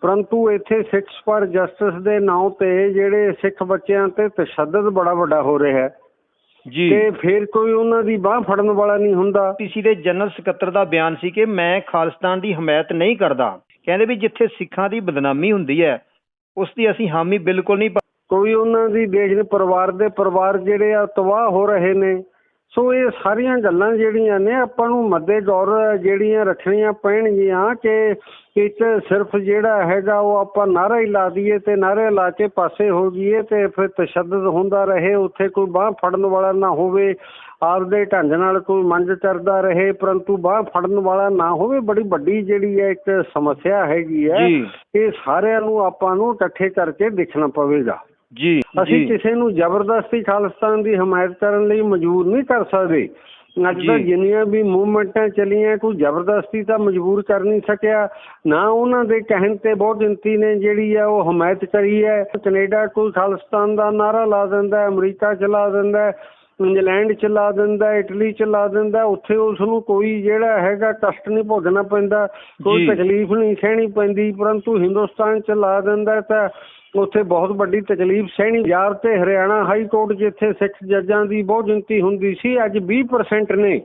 ਪਰੰਤੂ ਇੱਥੇ Sikhs for justice ਦੇ ਨਾਂ ਤੇ ਜਿਹੜੇ ਸਿੱਖ ਬੱਚਿਆਂ ਤੇ ਤਸ਼ੱਦਦ ਬੜਾ ਵੱਡਾ ਹੋ ਰਿਹਾ ਹੈ। ਜੀ। ਤੇ ਫਿਰ ਕੋਈ ਉਹਨਾਂ ਦੀ ਬਾਹ ਫੜਨ ਵਾਲਾ ਨਹੀਂ ਹੁੰਦਾ। ਪੀਸੀ ਦੇ ਜਨਰਲ ਸਕੱਤਰ ਦਾ ਬਿਆਨ ਸੀ ਕਿ ਮੈਂ ਖਾਲਿਸਤਾਨ ਦੀ ਹਮਾਇਤ ਨਹੀਂ ਕਰਦਾ। ਕਹਿੰਦੇ ਵੀ ਜਿੱਥੇ ਸਿੱਖਾਂ ਦੀ ਬਦਨਾਮੀ ਹੁੰਦੀ ਹੈ ਉਸ ਦੀ ਅਸੀਂ ਹਾਮੀ ਬਿਲਕੁਲ ਨਹੀਂ ਕੋਈ ਉਹਨਾਂ ਦੀ ਦੇਸ਼ ਦੇ ਪਰਿਵਾਰ ਦੇ ਪਰਿਵਾਰ ਜਿਹੜੇ ਆ ਤਬਾਹ ਹੋ ਰਹੇ ਨੇ। ਸੋ ਇਹ ਸਾਰੀਆਂ ਗੱਲਾਂ ਜਿਹੜੀਆਂ ਨੇ ਆਪਾਂ ਨੂੰ ਮੱਦੇ ਗੌਰ ਜਿਹੜੀਆਂ ਰੱਖਣੀਆਂ ਪੈਣਗੀਆਂ ਕਿ ਇੱਕ ਸਿਰਫ ਜਿਹੜਾ ਹੈਗਾ ਉਹ ਆਪਾਂ ਨਾਰਾ ਹੀ ਲਾ ਦਈਏ ਤੇ ਨਾਰੇ ਲਾ ਕੇ ਪਾਸੇ ਹੋ ਜਾਈਏ ਤੇ ਫਿਰ ਤਸ਼ੱਦਦ ਹੁੰਦਾ ਰਹੇ ਉੱਥੇ ਕੋਈ ਬਾਹ ਫੜਨ ਵਾਲਾ ਨਾ ਹੋਵੇ ਆਪਦੇ ਢੰਗ ਨਾਲ ਕੋਈ ਮੰਗ ਕਰਦਾ ਰਹੇ ਪਰੰਤੂ ਬਾਹ ਫੜਨ ਵਾਲਾ ਨਾ ਹੋਵੇ ਬੜੀ ਵੱਡੀ ਜਿਹੜੀ ਹੈ ਇੱਕ ਸਮੱਸਿਆ ਹੈਗੀ ਹੈ ਇਹ ਸਾਰਿਆਂ ਨੂੰ ਆਪਾਂ ਨੂੰ ਇਕੱਠੇ ਕਰਕੇ ਦੇਖਣਾ ਪਵੇਗਾ। ਜੀ ਅਸੀਂ ਕਿਸੇ ਨੂੰ ਜ਼ਬਰਦਸਤੀ ਖਾਲਿਸਤਾਨ ਦੀ ਹਮਾਇਤ ਕਰਨ ਲਈ ਮਜਬੂਰ ਨਹੀਂ ਕਰ ਸਕਦੇ। ਅੱਜ। ਤੱਕ ਜਿੰਨੀਆਂ ਵੀ ਮੂਵਮੈਂਟਾਂ ਚੱਲੀਆਂ ਕੋਈ ਜ਼ਬਰਦਸਤੀ ਤਾਂ ਮਜਬੂਰ ਕਰ ਨਹੀਂ ਸਕਿਆ। ਨਾ ਉਹਨਾਂ ਦੇ ਕਹਿਣ ਤੇ ਬਹੁਤ ਗਿਣਤੀ ਨੇ ਜਿਹੜੀ ਆ ਉਹ ਹਮਾਇਤ ਕਰੀ ਹੈ। ਕੈਨੇਡਾ ਕੋਈ ਖਾਲਿਸਤਾਨ ਦਾ ਨਾਰਾ ਲਾ ਦਿੰਦਾ ਅਮਰੀਕਾ ਚਲਾ ਦਿੰਦਾ ਹੈ, ਇੰਗਲੈਂਡ ਚਲਾ ਦਿੰਦਾ ਹੈ, ਇਟਲੀ ਚਲਾ ਦਿੰਦਾ ਹੈ, ਉੱਥੇ ਉਸ ਨੂੰ ਕੋਈ ਜਿਹੜਾ ਹੈਗਾ ਕਸ਼ਟ ਨਹੀਂ ਭੋਗਣਾ ਪੈਂਦਾ ਕੋਈ। ਤਕਲੀਫ ਨਹੀਂ ਸਹਿਣੀ ਪੈਂਦੀ ਪਰੰਤੂ ਹਿੰਦੁਸਤਾਨ ਚ ਲਾ ਦਿੰਦਾ ਤਾਂ ਉੱਥੇ ਬਹੁਤ ਵੱਡੀ ਤਕਲੀਫ ਸਹਿਣੀ ਪੰਜਾਬ ਤੇ ਹਰਿਆਣਾ ਹਾਈ ਕੋਰਟ ਜਿੱਥੇ ਸਿੱਖ ਜੱਜਾਂ ਦੀ ਬਹੁਤ ਗਿਣਤੀ ਹੁੰਦੀ ਸੀ ਅੱਜ 20% ਨੇ।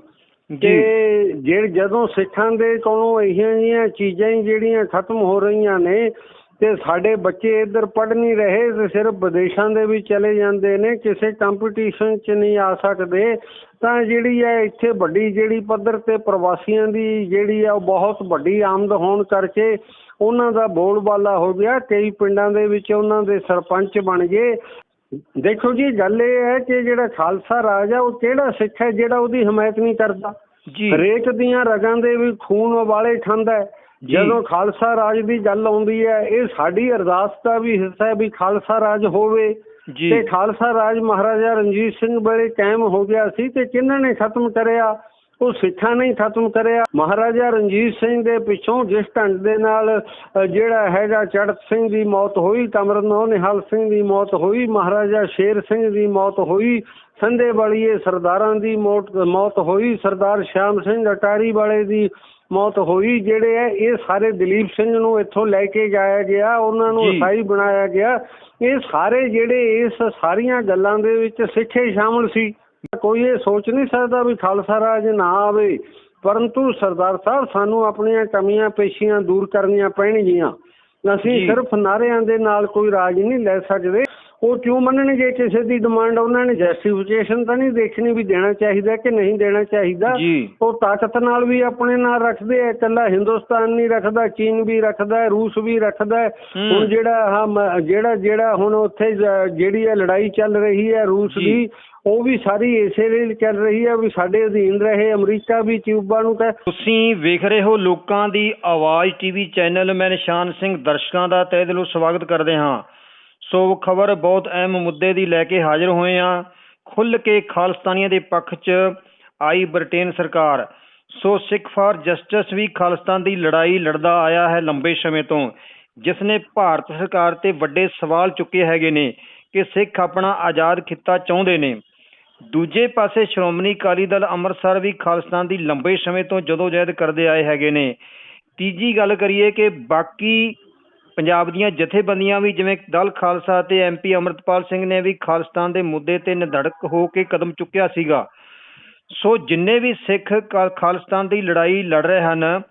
ਜੀ। ਤੇ ਜਿਹੜੇ ਜਦੋਂ ਸਿੱਖਾਂ ਦੇ ਕੋਲੋਂ ਇਹੀਆਂ ਜਿਹੀਆਂ ਚੀਜ਼ਾਂ ਹੀ ਜਿਹੜੀਆਂ ਖਤਮ ਹੋ ਰਹੀਆਂ ਨੇ ਤੇ ਸਾਡੇ ਬੱਚੇ ਇੱਧਰ ਪੜ੍ਹ ਨਹੀਂ ਰਹੇ ਤੇ ਸਿਰਫ ਵਿਦੇਸ਼ਾਂ ਦੇ ਵਿੱਚ ਚਲੇ ਜਾਂਦੇ ਨੇ ਕਿਸੇ ਕੰਪੀਟੀਸ਼ਨ 'ਚ ਨਹੀਂ ਆ ਸਕਦੇ ਤਾਂ ਜਿਹੜੀ ਹੈ ਇੱਥੇ ਵੱਡੀ ਜਿਹੜੀ ਪੱਧਰ ਤੇ ਪ੍ਰਵਾਸੀਆਂ ਦੀ ਜਿਹੜੀ ਆ ਉਹ ਬਹੁਤ ਵੱਡੀ ਆਮਦ ਹੋਣ ਕਰਕੇ ਉਹਨਾਂ ਦਾ ਬੋਲਬਾਲਾ ਹੋ ਗਿਆ। ਕਈ ਪਿੰਡਾਂ ਦੇ ਵਿੱਚ ਉਹਨਾਂ ਦੇ ਸਰਪੰਚ ਬਣ ਗਏ। ਦੇਖੋ ਜੀ ਗੱਲ ਇਹ ਹੈ ਕਿ ਜਿਹੜਾ ਖਾਲਸਾ ਰਾਜ ਆ ਉਹ ਕਿਹੜਾ ਸਿੱਖ ਹੈ ਜਿਹੜਾ ਉਹਦੀ ਹਮਾਇਤ ਨਹੀਂ ਕਰਦਾ? ਜੀ। ਹਰੇਕ ਦੀਆਂ ਰਗਾਂ ਦੇ ਵੀ ਖੂਨ ਉਬਾਲੇ ਠੰਦਾ ਹੈ। ਜਦੋਂ ਖਾਲਸਾ ਰਾਜ ਦੀ ਗੱਲ ਆਉਂਦੀ ਹੈ ਇਹ ਸਾਡੀ ਅਰਦਾਸ ਦਾ ਵੀ ਹਿੱਸਾ ਹੈ ਵੀ ਖਾਲਸਾ ਰਾਜ ਹੋਵੇ। ਤੇ ਖਾਲਸਾ ਰਾਜ ਮਹਾਰਾਜਾ ਰਣਜੀਤ ਸਿੰਘ ਵੇਲੇ ਕਾਇਮ ਹੋ ਗਿਆ ਸੀ ਤੇ ਕਿਹਨਾਂ ਨੇ ਖਤਮ ਕਰਿਆ? ਉਹ ਸਿੱਖਾਂ ਨੇ ਖਤਮ ਕਰਿਆ। ਮਹਾਰਾਜਾ ਰਣਜੀਤ ਸਿੰਘ ਦੇ ਪਿੱਛੋਂ ਜਿਸ ਢੰਗ ਦੇ ਨਾਲ ਜਿਹੜਾ ਹੈਗਾ ਚੜਤ ਸਿੰਘ ਦੀ ਮੌਤ ਹੋਈ ਕਮਰਨੋ ਨਿਹਾਲ ਸਿੰਘ ਦੀ ਮੌਤ ਹੋਈ ਮਹਾਰਾਜਾ ਸ਼ੇਰ ਸਿੰਘ ਦੀ ਮੌਤ ਹੋਈ ਸੰਦੇ ਵਾਲੀਏ ਸਰਦਾਰਾਂ ਦੀ ਮੌਤ ਮੌਤ ਹੋਈ ਸਰਦਾਰ ਸ਼ਾਮ ਸਿੰਘ ਅਟਾਰੀ ਵਾਲੇ ਦੀ ਮੌਤ ਹੋਈ ਜਿਹੜੇ ਹੈ ਇਹ ਸਾਰੇ ਦਲੀਪ ਸਿੰਘ ਨੂੰ ਇੱਥੋਂ ਲੈ ਕੇ ਜਾਇਆ ਗਿਆ ਉਹਨਾਂ ਨੂੰ ਜੀ। ਇਸਾਈ ਬਣਾਇਆ ਗਿਆ। ਇਹ ਸਾਰੇ ਜਿਹੜੇ ਇਸ ਸਾਰੀਆਂ ਗੱਲਾਂ ਦੇ ਵਿੱਚ ਸਿੱਖੇ ਸ਼ਾਮਲ ਸੀ। ਕੋਈ ਇਹ ਸੋਚ ਨਹੀਂ ਸਕਦਾ ਵੀ ਖਾਲਸਾ ਰਾਜ ਨਾ ਆਵੇ। ਪਰੰਤੂ ਸਰਦਾਰ ਸਾਹਿਬ ਸਾਨੂੰ ਆਪਣੀਆਂ ਕਮੀਆਂ ਪੇਸ਼ੀਆਂ ਦੂਰ ਕਰਨੀਆਂ ਪੈਣਗੀਆਂ। ਅਸੀਂ। ਸਿਰਫ ਨਾਰਿਆਂ ਦੇ ਨਾਲ ਕੋਈ ਰਾਜ ਨਹੀਂ ਲੈ ਸਕਦੇ। ਉਹ ਕਿਉਂ ਮੰਨਣਗੇ ਕਿਸੇ ਦੀ ਡਿਮਾਂਡ ਉਹਨਾਂ ਨੇ ਜਸਟੀਫਿਕੇਸ਼ਨ ਤਾਂ ਨਹੀਂ ਦੇਖਣੀ ਵੀ ਦੇਣਾ ਚਾਹੀਦਾ ਕਿ ਨਹੀਂ ਦੇਣਾ ਚਾਹੀਦਾ? ਉਹ ਤਾਕਤ ਨਾਲ ਵੀ ਆਪਣੇ ਨਾਲ ਰੱਖਦੇ ਆ। ਇਕੱਲਾ ਹਿੰਦੁਸਤਾਨ ਨਹੀਂ ਰੱਖਦਾ ਚੀਨ ਵੀ ਰੱਖਦਾ ਰੂਸ ਵੀ ਰੱਖਦਾ। ਹੁਣ ਜਿਹੜਾ ਜਿਹੜਾ ਜਿਹੜਾ ਹੁਣ ਉੱਥੇ ਜਿਹੜੀ ਇਹ ਲੜਾਈ ਚੱਲ ਰਹੀ ਹੈ ਰੂਸ। ਦੀ ਉਹ ਵੀ ਸਾਰੀ ਇਸੇ ਲਈ ਚੱਲ ਰਹੀ ਹੈ ਵੀ ਸਾਡੇ ਅਧੀਨ ਰਹੇ ਅਮਰੀਕਾ ਵੀ, ਕਿਊਬਾ ਨੂੰ ਕਹੇ ਤੁਸੀਂ ਵੇਖ ਰਹੇ ਹੋ ਲੋਕਾਂ ਦੀ ਆਵਾਜ਼ ਟੀਵੀ ਚੈਨਲ ਮੈਂ ਨਿਸ਼ਾਨ ਸਿੰਘ, ਦਰਸ਼ਕਾਂ ਦਾ ਤਹਿ ਦਿਲੋਂ ਸਵਾਗਤ ਕਰਦੇ ਹਾਂ। ਸੋ ਖਬਰ ਬਹੁਤ ਅਹਿਮ ਮੁੱਦੇ ਦੀ ਲੈ ਕੇ ਹਾਜ਼ਰ ਹੋਏ ਹਾਂ। ਖੁੱਲ ਕੇ ਖਾਲਿਸਤਾਨੀਆਂ ਦੇ ਪੱਖ 'ਚ ਆਈ ਬ੍ਰਿਟੇਨ ਸਰਕਾਰ। ਸੋ ਸਿੱਖ ਫਾਰ ਜਸਟਿਸ ਵੀ ਖਾਲਿਸਤਾਨ ਦੀ ਲੜਾਈ ਲੜਦਾ ਆਇਆ ਹੈ ਲੰਬੇ ਸਮੇਂ ਤੋਂ। ਜਿਸ ਨੇ ਭਾਰਤ ਸਰਕਾਰ ਤੇ ਵੱਡੇ ਸਵਾਲ ਚੁੱਕੇ ਹੈਗੇ ਨੇ ਕਿ ਸਿੱਖ ਆਪਣਾ ਆਜ਼ਾਦ ਖਿੱਤਾ ਚਾਹੁੰਦੇ ਨੇ। ਦੂਜੇ ਪਾਸੇ ਸ਼੍ਰੋਮਣੀ ਅਕਾਲੀ ਦਲ ਅੰਮ੍ਰਿਤਸਰ ਵੀ ਖਾਲਿਸਤਾਨ ਦੀ ਲੰਬੇ ਸਮੇਂ ਤੋਂ ਜਦੋਂ ਜਹਿਦ ਕਰਦੇ ਆਏ ਹੈਗੇ ਨੇ ਤੀਜੀ ਗੱਲ ਕਰੀਏ ਕਿ ਬਾਕੀ ਪੰਜਾਬ ਦੀਆਂ ਜਥੇਬੰਦੀਆਂ ਵੀ ਜਿਵੇਂ ਦਲ ਖਾਲਸਾ ਤੇ ਐਮਪੀ ਅਮਰਤਪਾਲ ਸਿੰਘ ਨੇ ਵੀ ਖਾਲਿਸਤਾਨ ਦੇ ਮੁੱਦੇ ਤੇ ਨਿਧੜਕ ਹੋ ਕੇ ਕਦਮ ਚੁੱਕਿਆ ਸੀਗਾ ਸੋ ਜਿੰਨੇ ਵੀ ਸਿੱਖ ਖਾ- ਖਾਲਿਸਤਾਨ ਦੀ ਲੜਾਈ ਲੜ ਰਹੇ ਹਨ,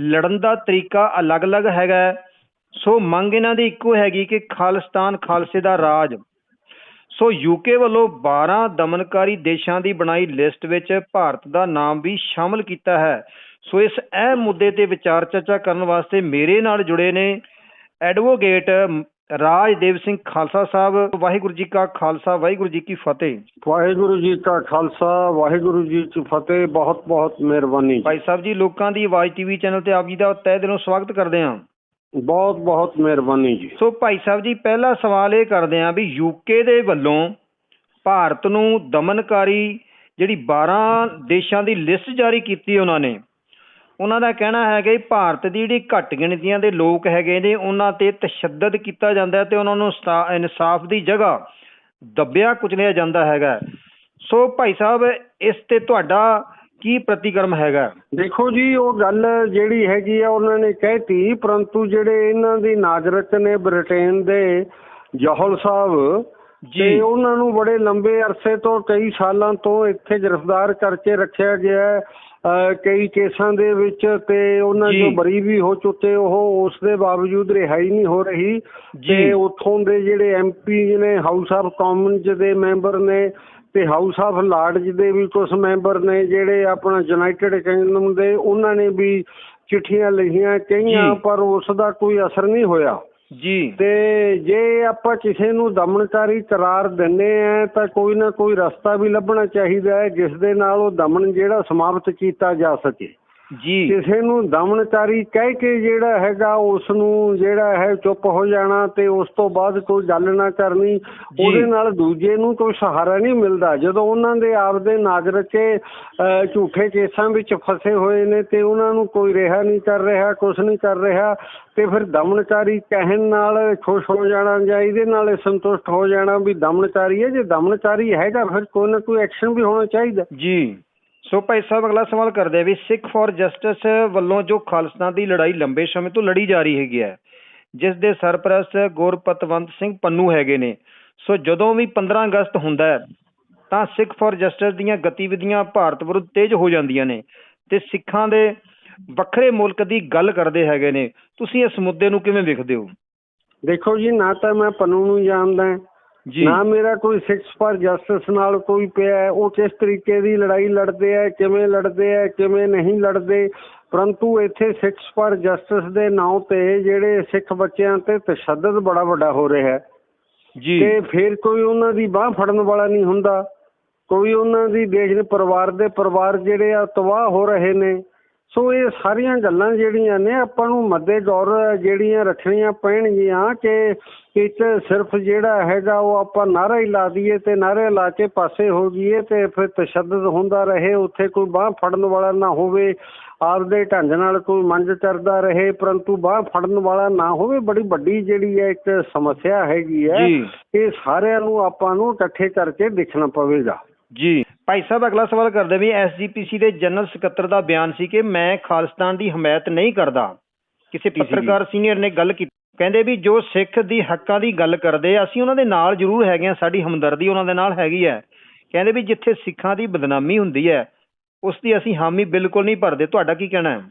ਲੜਨ ਦਾ ਤਰੀਕਾ ਅਲੱਗ-ਅਲੱਗ ਹੈਗਾ ਹੈ। ਸੋ ਮੰਗ ਇਹਨਾਂ ਦੀ ਇੱਕੋ ਹੈਗੀ ਕਿ ਖਾਲਿਸਤਾਨ ਖਾਲਸੇ ਦਾ ਰਾਜ ਸੋ ਯੂਕੇ ਵੱਲੋਂ 12 ਦਮਨਕਾਰੀ ਦੇਸ਼ਾਂ ਦੀ ਬਣਾਈ ਲਿਸਟ ਵਿੱਚ ਭਾਰਤ ਦਾ ਨਾਮ ਵੀ ਸ਼ਾਮਲ ਕੀਤਾ ਹੈ। ਸੋ ਇਸ ਅਹਿਮ ਮੁੱਦੇ ਤੇ ਵਿਚਾਰ ਚਰਚਾ ਕਰਨ ਵਾਸਤੇ ਮੇਰੇ ਨਾਲ ਜੁੜੇ ਨੇ ਐਡਵੋਕੇਟ ਰਾਜਦੇਵ ਸਿੰਘ ਖਾਲਸਾ ਸਾਹਿਬ। ਵਾਹਿਗੁਰੂ ਜੀ ਕਾ ਖਾਲਸਾ ਵਾਹਿਗੁਰੂ ਜੀ ਕੀ ਫਤਿਹ। ਵਾਹਿਗੁਰੂ ਜੀ ਕਾ ਖਾਲਸਾ ਵਾਹਿਗੁਰੂ ਜੀ ਕੀ ਫਤਿਹ। ਬਹੁਤ ਬਹੁਤ ਮਿਹਰਬਾਨੀ। ਭਾਈ ਸਾਹਿਬ ਜੀ ਲੋਕਾਂ ਦੀ ਆਵਾਜ਼ ਟੀਵੀ ਚੈਨਲ ਤੇ ਆਪ ਜੀ ਦਾ ਤਹਿ ਦਿਲੋਂ ਸਵਾਗਤ ਕਰਦੇ ਹਾਂ। ਬਹੁਤ ਬਹੁਤ ਮਿਹਰਬਾਨੀ ਜੀ। ਸੋ ਭਾਈ ਸਾਹਿਬ ਜੀ, ਪਹਿਲਾ ਸਵਾਲ ਇਹ ਕਰਦੇ ਹਾਂ ਵੀ ਯੂਕੇ ਦੇ ਵੱਲੋਂ ਭਾਰਤ ਨੂੰ ਦਮਨਕਾਰੀ ਜਿਹੜੀ 12 ਦੇਸ਼ਾਂ ਦੀ ਲਿਸਟ ਜਾਰੀ ਕੀਤੀ ਉਹਨਾਂ ਨੇ, ਉਹਨਾਂ ਦਾ ਕਹਿਣਾ ਹੈ ਕਿ ਭਾਰਤ ਦੀ ਜਿਹੜੀ ਘੱਟ ਗਿਣਤੀਆਂ ਦੇ ਲੋਕ ਹੈਗੇ ਨੇ, ਉਹਨਾਂ ਤੇ ਤਸ਼ੱਦਦ ਕੀਤਾ ਜਾਂਦਾ ਹੈ ਤੇ ਉਹਨਾਂ ਨੂੰ ਇਨਸਾਫ ਦੀ ਜਗ੍ਹਾ ਦੱਬਿਆ ਕੁਚਲਿਆ ਜਾਂਦਾ ਹੈਗਾ ਸੋ ਭਾਈ ਸਾਹਿਬ, ਇਸ ਤੇ ਤੁਹਾਡਾ ਕੀ ਪ੍ਰਤੀਕਰਮ ਹੈਗਾ ਦੇਖੋ ਜੀ ਉਹ ਗੱਲ ਜਿਹੜੀ ਹੈਗੀ ਆ ਉਹਨਾਂ ਨੇ ਕਹਿਤੀ ਪਰੰਤੂ ਜਿਹੜੇ ਇਹਨਾਂ ਦੀ ਨਾਜ਼ਰਤ ਨੇ ਬ੍ਰਿਟੇਨ ਦੇ ਜੋਹਲ ਸਾਹਿਬ ਜੀ ਉਹਨਾਂ ਨੂੰ ਬੜੇ ਲੰਬੇ ਅਰਸੇ ਤੋਂ ਕਈ ਸਾਲਾਂ ਤੋਂ ਇੱਥੇ ਗ੍ਰਿਫਤਾਰ ਕਰਕੇ ਰੱਖਿਆ ਗਿਆ ਕਈ ਕੇਸਾਂ ਦੇ ਵਿੱਚ ਤੇ ਉਹਨਾਂ ਜੀ। ਬਰੀ ਵੀ ਹੋ ਚੁੱਕੇ ਉਹ ਉਸ ਦੇ ਬਾਵਜੂਦ ਰਿਹਾਈ ਨਹੀਂ ਹੋ ਰਹੀ। ਤੇ ਉੱਥੋਂ ਦੇ ਜਿਹੜੇ ਐਮਪੀ ਨੇ ਹਾਊਸ ਆਫ ਕਾਮਨਸ ਦੇ ਮੈਂਬਰ ਨੇ ਤੇ ਹਾਊਸ ਆਫ ਲਾਰਡਸ ਦੇ ਵੀ ਕੁਝ ਮੈਂਬਰ ਨੇ ਜਿਹੜੇ ਆਪਣਾ ਯੂਨਾਈਟਿਡ ਕਿੰਗਡਮ ਦੇ ਉਹਨਾਂ ਨੇ ਵੀ ਚਿੱਠੀਆਂ ਲਿਖੀਆਂ ਕਈਆਂ। ਪਰ ਉਸ ਦਾ ਕੋਈ ਅਸਰ ਨਹੀਂ ਹੋਇਆ। ਜੀ। ਤੇ ਜੇ ਆਪਾਂ ਕਿਸੇ ਨੂੰ ਦਮਨਕਾਰੀ ਕਰਾਰ ਦਿੰਨੇ ਆ ਤਾਂ ਕੋਈ ਨਾ ਕੋਈ ਰਸਤਾ ਵੀ ਲੱਭਣਾ ਚਾਹੀਦਾ ਹੈ ਜਿਸ ਦੇ ਨਾਲ ਉਹ ਦਮਨ ਜਿਹੜਾ ਸਮਾਪਤ ਕੀਤਾ ਜਾ ਸਕੇ। ਜੀ। ਕਿਸੇ ਨੂੰ ਦਮਨਕਾਰੀ ਕਹਿ ਕੇ ਜਿਹੜਾ ਹੈਗਾ ਉਸ ਨੂੰ ਜਿਹੜਾ ਹੈ ਚੁੱਪ ਹੋ ਜਾਣਾ ਤੇ ਉਸ ਤੋਂ ਬਾਅਦ ਕੋਈ ਗੱਲ ਨਾ ਕਰਨੀ ਉਹਦੇ ਨਾਲ ਦੂਜੇ ਨੂੰ ਕੋਈ ਸਹਾਰਾ ਨਹੀਂ ਮਿਲਦਾ। ਜਦੋਂ ਉਹਨਾਂ ਦੇ ਆਪਦੇ ਨਾਜ਼ਰਕੇ ਅਹ, ਝੂਠੇ ਕੇਸਾਂ ਵਿੱਚ ਫਸੇ ਹੋਏ ਨੇ ਤੇ ਉਹਨਾਂ ਨੂੰ ਕੋਈ ਰਿਹਾ ਨਹੀਂ ਕਰ ਰਿਹਾ ਕੁਝ ਨਹੀਂ ਕਰ ਰਿਹਾ ਤੇ ਫਿਰ ਦਮਨਕਾਰੀ ਕਹਿਣ ਨਾਲ ਖੁਸ਼ ਹੋ ਜਾਣਾ ਜਾਂ ਇਹਦੇ ਨਾਲ ਸੰਤੁਸ਼ਟ ਹੋ ਜਾਣਾ ਵੀ ਦਮਨਕਾਰੀ ਹੈ। ਜੇ ਦਮਨਕਾਰੀ ਹੈਗਾ ਫਿਰ ਕੋਈ ਨਾ ਕੋਈ ਐਕਸ਼ਨ ਵੀ ਹੋਣਾ ਚਾਹੀਦਾ। ਜੀ। ਸੋ ਭਾਈ ਸਾਹਿਬ, ਅਗਲਾ ਸਵਾਲ ਕਰਦੇ ਆ ਵੀ ਸਿੱਖ ਫॉर ਜਸਟਿਸ ਵੱਲੋਂ ਜੋ ਖਾਲਸਾ ਦੀ ਲੜਾਈ ਲੰਬੇ ਸਮੇਂ ਤੋਂ ਲੜੀ ਜਾ ਰਹੀ ਹੈਗੀ ਹੈ, ਜਿਸ ਦੇ ਸਰਪ੍ਰਸਤ ਗੁਰਪਤਵੰਤ ਸਿੰਘ ਪੰਨੂ ਹੈਗੇ ਨੇ। ਸੋ ਜਦੋਂ ਵੀ 15 ਅਗਸਤ ਹੁੰਦਾ ਹੈ, ਤਾਂ ਸਿੱਖ ਫॉर ਜਸਟਿਸ ਦੀਆਂ ਗਤੀਵਿਧੀਆਂ ਭਾਰਤ ਵਿਰੁੱਧ ਤੇਜ਼ ਹੋ ਜਾਂਦੀਆਂ ਨੇ ਤੇ ਸਿੱਖਾਂ ਦੇ ਵੱਖਰੇ ਮੁਲਕ ਦੀ ਗੱਲ ਕਰਦੇ ਹੈਗੇ ਨੇ। ਤੁਸੀਂ ਇਸ ਮੁੱਦੇ ਨੂੰ ਕਿਵੇਂ ਵੇਖਦੇ ਹੋ? ਦੇਖੋ ਜੀ, ਨਾ ਤਾਂ ਮੈਂ ਪੰਨੂ ਨੂੰ ਜਾਣਦਾ ਜੀ। ਨਾ ਮੇਰਾ ਕੋਈ ਸਿਕਸ ਫਾਰ ਜਸਟਿਸ ਨਾਲ ਕੋਈ ਪਿਆ ਹੈ। ਉਹ ਕਿਸ ਤਰੀਕੇ ਦੀ ਲੜਾਈ ਲੜਦੇ ਆ ਕਿਵੇਂ ਲੜਦੇ ਆ ਕਿਵੇਂ ਨਹੀਂ ਲੜਦੇ। ਪਰੰਤੂ ਇੱਥੇ ਸਿਕਸ ਫਾਰ ਜਸਟਿਸ ਦੇ ਨਾਂ ਤੇ ਜਿਹੜੇ ਸਿੱਖ ਬੱਚਿਆਂ ਤੇ ਤਸ਼ੱਦਦ ਬੜਾ ਵੱਡਾ ਹੋ ਰਿਹਾ ਹੈ। ਜੀ। ਤੇ ਫਿਰ ਕੋਈ ਉਹਨਾਂ ਦੀ ਬਾਹ ਫੜਨ ਵਾਲਾ ਨਹੀਂ ਹੁੰਦਾ। ਕੋਈ ਉਹਨਾਂ ਦੀ ਦੇਸ਼ ਦੇ ਪਰਿਵਾਰ ਦੇ ਪਰਿਵਾਰ ਜਿਹੜੇ ਆ ਤਬਾਹ ਹੋ ਰਹੇ ਨੇ। ਸੋ ਇਹ ਸਾਰੀਆਂ ਗੱਲਾਂ ਜਿਹੜੀਆਂ ਨੇ ਆਪਾਂ ਨੂੰ ਮੱਦੇ ਗੌਰ ਜਿਹੜੀਆਂ ਰੱਖਣੀਆਂ ਪੈਣਗੀਆਂ ਕਿ ਇੱਕ ਸਿਰਫ ਜਿਹੜਾ ਹੈਗਾ ਉਹ ਆਪਾਂ ਨਾਰਾ ਹੀ ਲਾ ਦਈਏ ਤੇ ਨਾਰੇ ਲਾ ਕੇ ਪਾਸੇ ਹੋ ਜਾਈਏ ਤੇ ਫਿਰ ਤਸ਼ੱਦਦ ਹੁੰਦਾ ਰਹੇ ਉੱਥੇ ਕੋਈ ਬਾਹ ਫੜਨ ਵਾਲਾ ਨਾ ਹੋਵੇ ਆਪਦੇ ਢੰਗ ਨਾਲ ਕੋਈ ਮੰਜ ਕਰਦਾ ਰਹੇ ਪਰੰਤੂ ਬਾਹ ਫੜਨ ਵਾਲਾ ਨਾ ਹੋਵੇ ਬੜੀ ਵੱਡੀ ਜਿਹੜੀ ਹੈ ਇੱਕ ਸਮੱਸਿਆ ਹੈਗੀ ਹੈ ਇਹ ਸਾਰਿਆਂ ਨੂੰ ਆਪਾਂ ਨੂੰ ਇਕੱਠੇ ਕਰਕੇ ਦੇਖਣਾ ਪਵੇਗਾ। ਜੀ। ਭਾਈ ਸਾਹਿਬ ਅਗਲਾ ਸਵਾਲ ਕਰਦੇ ਵੀ ਐਸਜੀਪੀਸੀ ਦੇ ਜਨਰਲ ਸਕੱਤਰ ਦਾ ਬਿਆਨ ਸੀ ਕਿ ਮੈਂ ਖਾਲਿਸਤਾਨ ਦੀ ਹਮਾਇਤ ਨਹੀਂ ਕਰਦਾ। ਕਿਸੇ। ਪੱਤਰਕਾਰ ਸੀਨੀਅਰ ਨੇ ਗੱਲ ਕੀਤੀ। ਕਹਿੰਦੇ ਵੀ ਜੋ ਸਿੱਖ ਦੀ ਹੱਕਾਂ ਦੀ ਗੱਲ ਕਰਦੇ ਅਸੀਂ ਉਹਨਾਂ ਦੇ ਨਾਲ ਜ਼ਰੂਰ ਹੈਗੇ ਆ ਸਾਡੀ ਹਮਦਰਦੀ ਉਹਨਾਂ ਦੇ ਨਾਲ ਹੈਗੀ ਹੈ। ਕਹਿੰਦੇ ਵੀ ਜਿੱਥੇ ਸਿੱਖਾਂ ਦੀ ਬਦਨਾਮੀ ਹੁੰਦੀ ਹੈ ਉਸ ਦੀ ਅਸੀਂ ਹਾਮੀ ਬਿਲਕੁਲ ਨਹੀਂ ਭਰਦੇ। ਤੁਹਾਡਾ ਕੀ ਕਹਿਣਾ ਹੈ?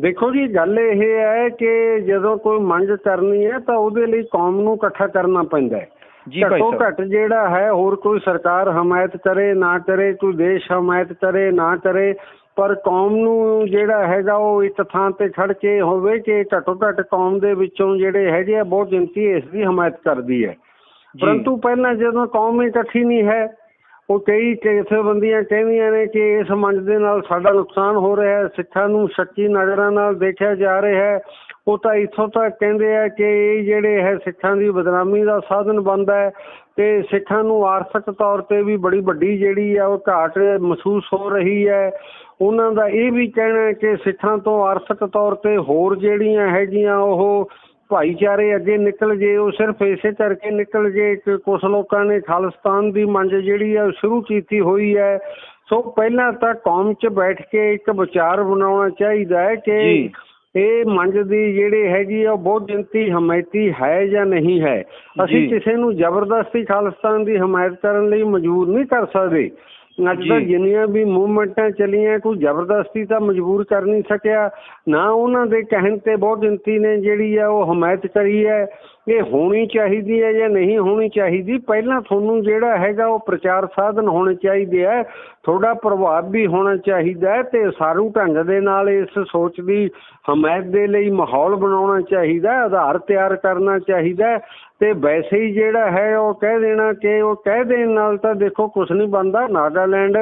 ਦੇਖੋ ਜੀ ਗੱਲ ਇਹ ਹੈ ਕਿ ਜਦੋਂ ਕੋਈ ਮੰਗ ਕਰਨੀ ਹੈ ਤਾਂ ਉਹਦੇ ਲਈ ਕੌਮ ਨੂੰ ਇਕੱਠਾ ਕਰਨਾ ਪੈਂਦਾ ਹੈ। ਜੀ ਭਾਈ ਘੱਟੋ ਘੱਟ ਜਿਹੜਾ ਹੈ ਹੋਰ ਕੋਈ ਸਰਕਾਰ ਹਮਾਇਤ ਕਰੇ ਨਾ ਕਰੇ ਕੋਈ ਦੇਸ਼ ਹਮਾਇਤ ਕਰੇ ਨਾ ਕਰੇ ਪਰ ਕੌਮ ਨੂੰ ਜਿਹੜਾ ਹੈਗਾ ਉਹ ਇੱਕ ਥਾਂ ਤੇ ਖੜ ਕੇ ਹੋਵੇ ਕਿ ਘੱਟੋ ਘੱਟ ਕੌਮ ਦੇ ਵਿੱਚੋਂ ਜਿਹੜੇ ਹੈਗੇ ਆ ਬਹੁਤ ਗਿਣਤੀ ਇਸ ਦੀ ਹਮਾਇਤ ਕਰਦੀ ਹੈ। ਪਰੰਤੂ ਪਹਿਲਾਂ ਜਦੋਂ ਕੌਮ ਇਕੱਠੀ ਨਹੀਂ ਹੈ ਉਹ ਕਈ ਜਥੇਬੰਦੀਆਂ ਕਹਿੰਦੀਆਂ ਨੇ ਕਿ ਇਸ ਮੰਚ ਦੇ ਨਾਲ ਸਾਡਾ ਨੁਕਸਾਨ ਹੋ ਰਿਹਾ ਹੈ ਸਿੱਖਾਂ ਨੂੰ ਸ਼ੱਕੀ ਨਜ਼ਰਾਂ ਨਾਲ ਦੇਖਿਆ ਜਾ ਰਿਹਾ ਹੈ ਉਹ ਤਾਂ ਇੱਥੋਂ ਤੱਕ ਕਹਿੰਦੇ ਆ ਕਿ ਇਹ ਜਿਹੜੇ ਹੈ ਸਿੱਖਾਂ ਦੀ ਬਦਨਾਮੀ ਦਾ ਸਾਧਨ ਬਣਦਾ ਹੈ ਤੇ ਸਿੱਖਾਂ ਨੂੰ ਆਰਥਿਕ ਤੌਰ ਤੇ ਵੀ ਬੜੀ ਵੱਡੀ ਜਿਹੜੀ ਆ, ਉਹ ਘਾਟ ਮਹਿਸੂਸ ਹੋ ਰਹੀ ਹੈ। ਉਹਨਾਂ ਦਾ ਇਹ ਵੀ ਕਹਿਣਾ ਕਿ ਸਿੱਖਾਂ ਤੋਂ ਆਰਥਿਕ ਤੌਰ ਤੇ ਹੋਰ ਜਿਹੜੀਆਂ ਹੈਗੀਆਂ, ਉਹ ਭਾਈਚਾਰੇ ਅੱਗੇ ਨਿਕਲ ਜੇ, ਉਹ ਸਿਰਫ ਇਸੇ ਕਰਕੇ ਨਿਕਲ ਜੇ ਕਿ ਕੁਝ ਲੋਕਾਂ ਨੇ ਖਾਲਿਸਤਾਨ ਦੀ ਮੰਜ ਜਿਹੜੀ ਆ, ਉਹ ਸ਼ੁਰੂ ਕੀਤੀ ਹੋਈ ਹੈ। ਸੋ ਪਹਿਲਾਂ ਤਾਂ ਕੌਮ 'ਚ ਬੈਠ ਕੇ ਇੱਕ ਵਿਚਾਰ ਬਣਾਉਣਾ ਚਾਹੀਦਾ ਹੈ ਕਿ ਇਹ ਮੰਜ ਦੀ ਜਿਹੜੇ ਹੈਗੀ ਆ ਉਹ ਬਹੁਤ ਗਿਣਤੀ ਹਮਾਇਤੀ ਹੈ ਜਾਂ ਨਹੀਂ ਹੈ ਅਸੀਂ। ਕਿਸੇ ਨੂੰ ਜ਼ਬਰਦਸਤੀ ਖਾਲਿਸਤਾਨ ਦੀ ਹਮਾਇਤ ਕਰਨ ਲਈ ਮਜਬੂਰ ਨਹੀਂ ਕਰ ਸਕਦੇ ਅੱਜ। ਤੱਕ ਜਿੰਨੀਆਂ ਵੀ ਮੂਵਮੈਂਟਾਂ ਚੱਲੀਆਂ ਕੋਈ ਜ਼ਬਰਦਸਤੀ ਤਾਂ ਮਜਬੂਰ ਕਰ ਨਹੀਂ ਸਕਿਆ। ਨਾ ਉਹਨਾਂ ਦੇ ਕਹਿਣ ਤੇ ਬਹੁਤ ਗਿਣਤੀ ਨੇ ਜਿਹੜੀ ਆ ਉਹ ਹਮਾਇਤ ਕਰੀ ਹੈ। ਇਹ ਹੋਣੀ ਚਾਹੀਦੀ ਹੈ ਜਾਂ ਨਹੀਂ ਹੋਣੀ ਚਾਹੀਦੀ? ਪਹਿਲਾਂ ਤੁਹਾਨੂੰ ਜਿਹੜਾ ਹੈਗਾ ਉਹ ਪ੍ਰਚਾਰ ਸਾਧਨ ਹੋਣੇ ਚਾਹੀਦੇ ਹੈ ਥੋੜਾ ਪ੍ਰਭਾਵ ਵੀ ਹੋਣਾ ਚਾਹੀਦਾ ਹੈ ਤੇ ਸਾਰੂ ਢੰਗ ਦੇ ਨਾਲ ਇਸ ਸੋਚ ਦੀ ਹਮਾਇਤ ਦੇ ਲਈ ਮਾਹੌਲ ਬਣਾਉਣਾ ਚਾਹੀਦਾ ਹੈ ਆਧਾਰ ਤਿਆਰ ਕਰਨਾ ਚਾਹੀਦਾ। ਹੈ ਤੇ ਵੈਸੇ ਹੀ ਜਿਹੜਾ ਹੈ ਉਹ ਕਹਿ ਦੇਣਾ ਕਿ ਉਹ ਕਹਿ ਦੇਣ ਨਾਲ ਤਾਂ ਦੇਖੋ ਕੁਝ ਨਹੀਂ ਬਣਦਾ। ਨਾਗਾਲੈਂਡ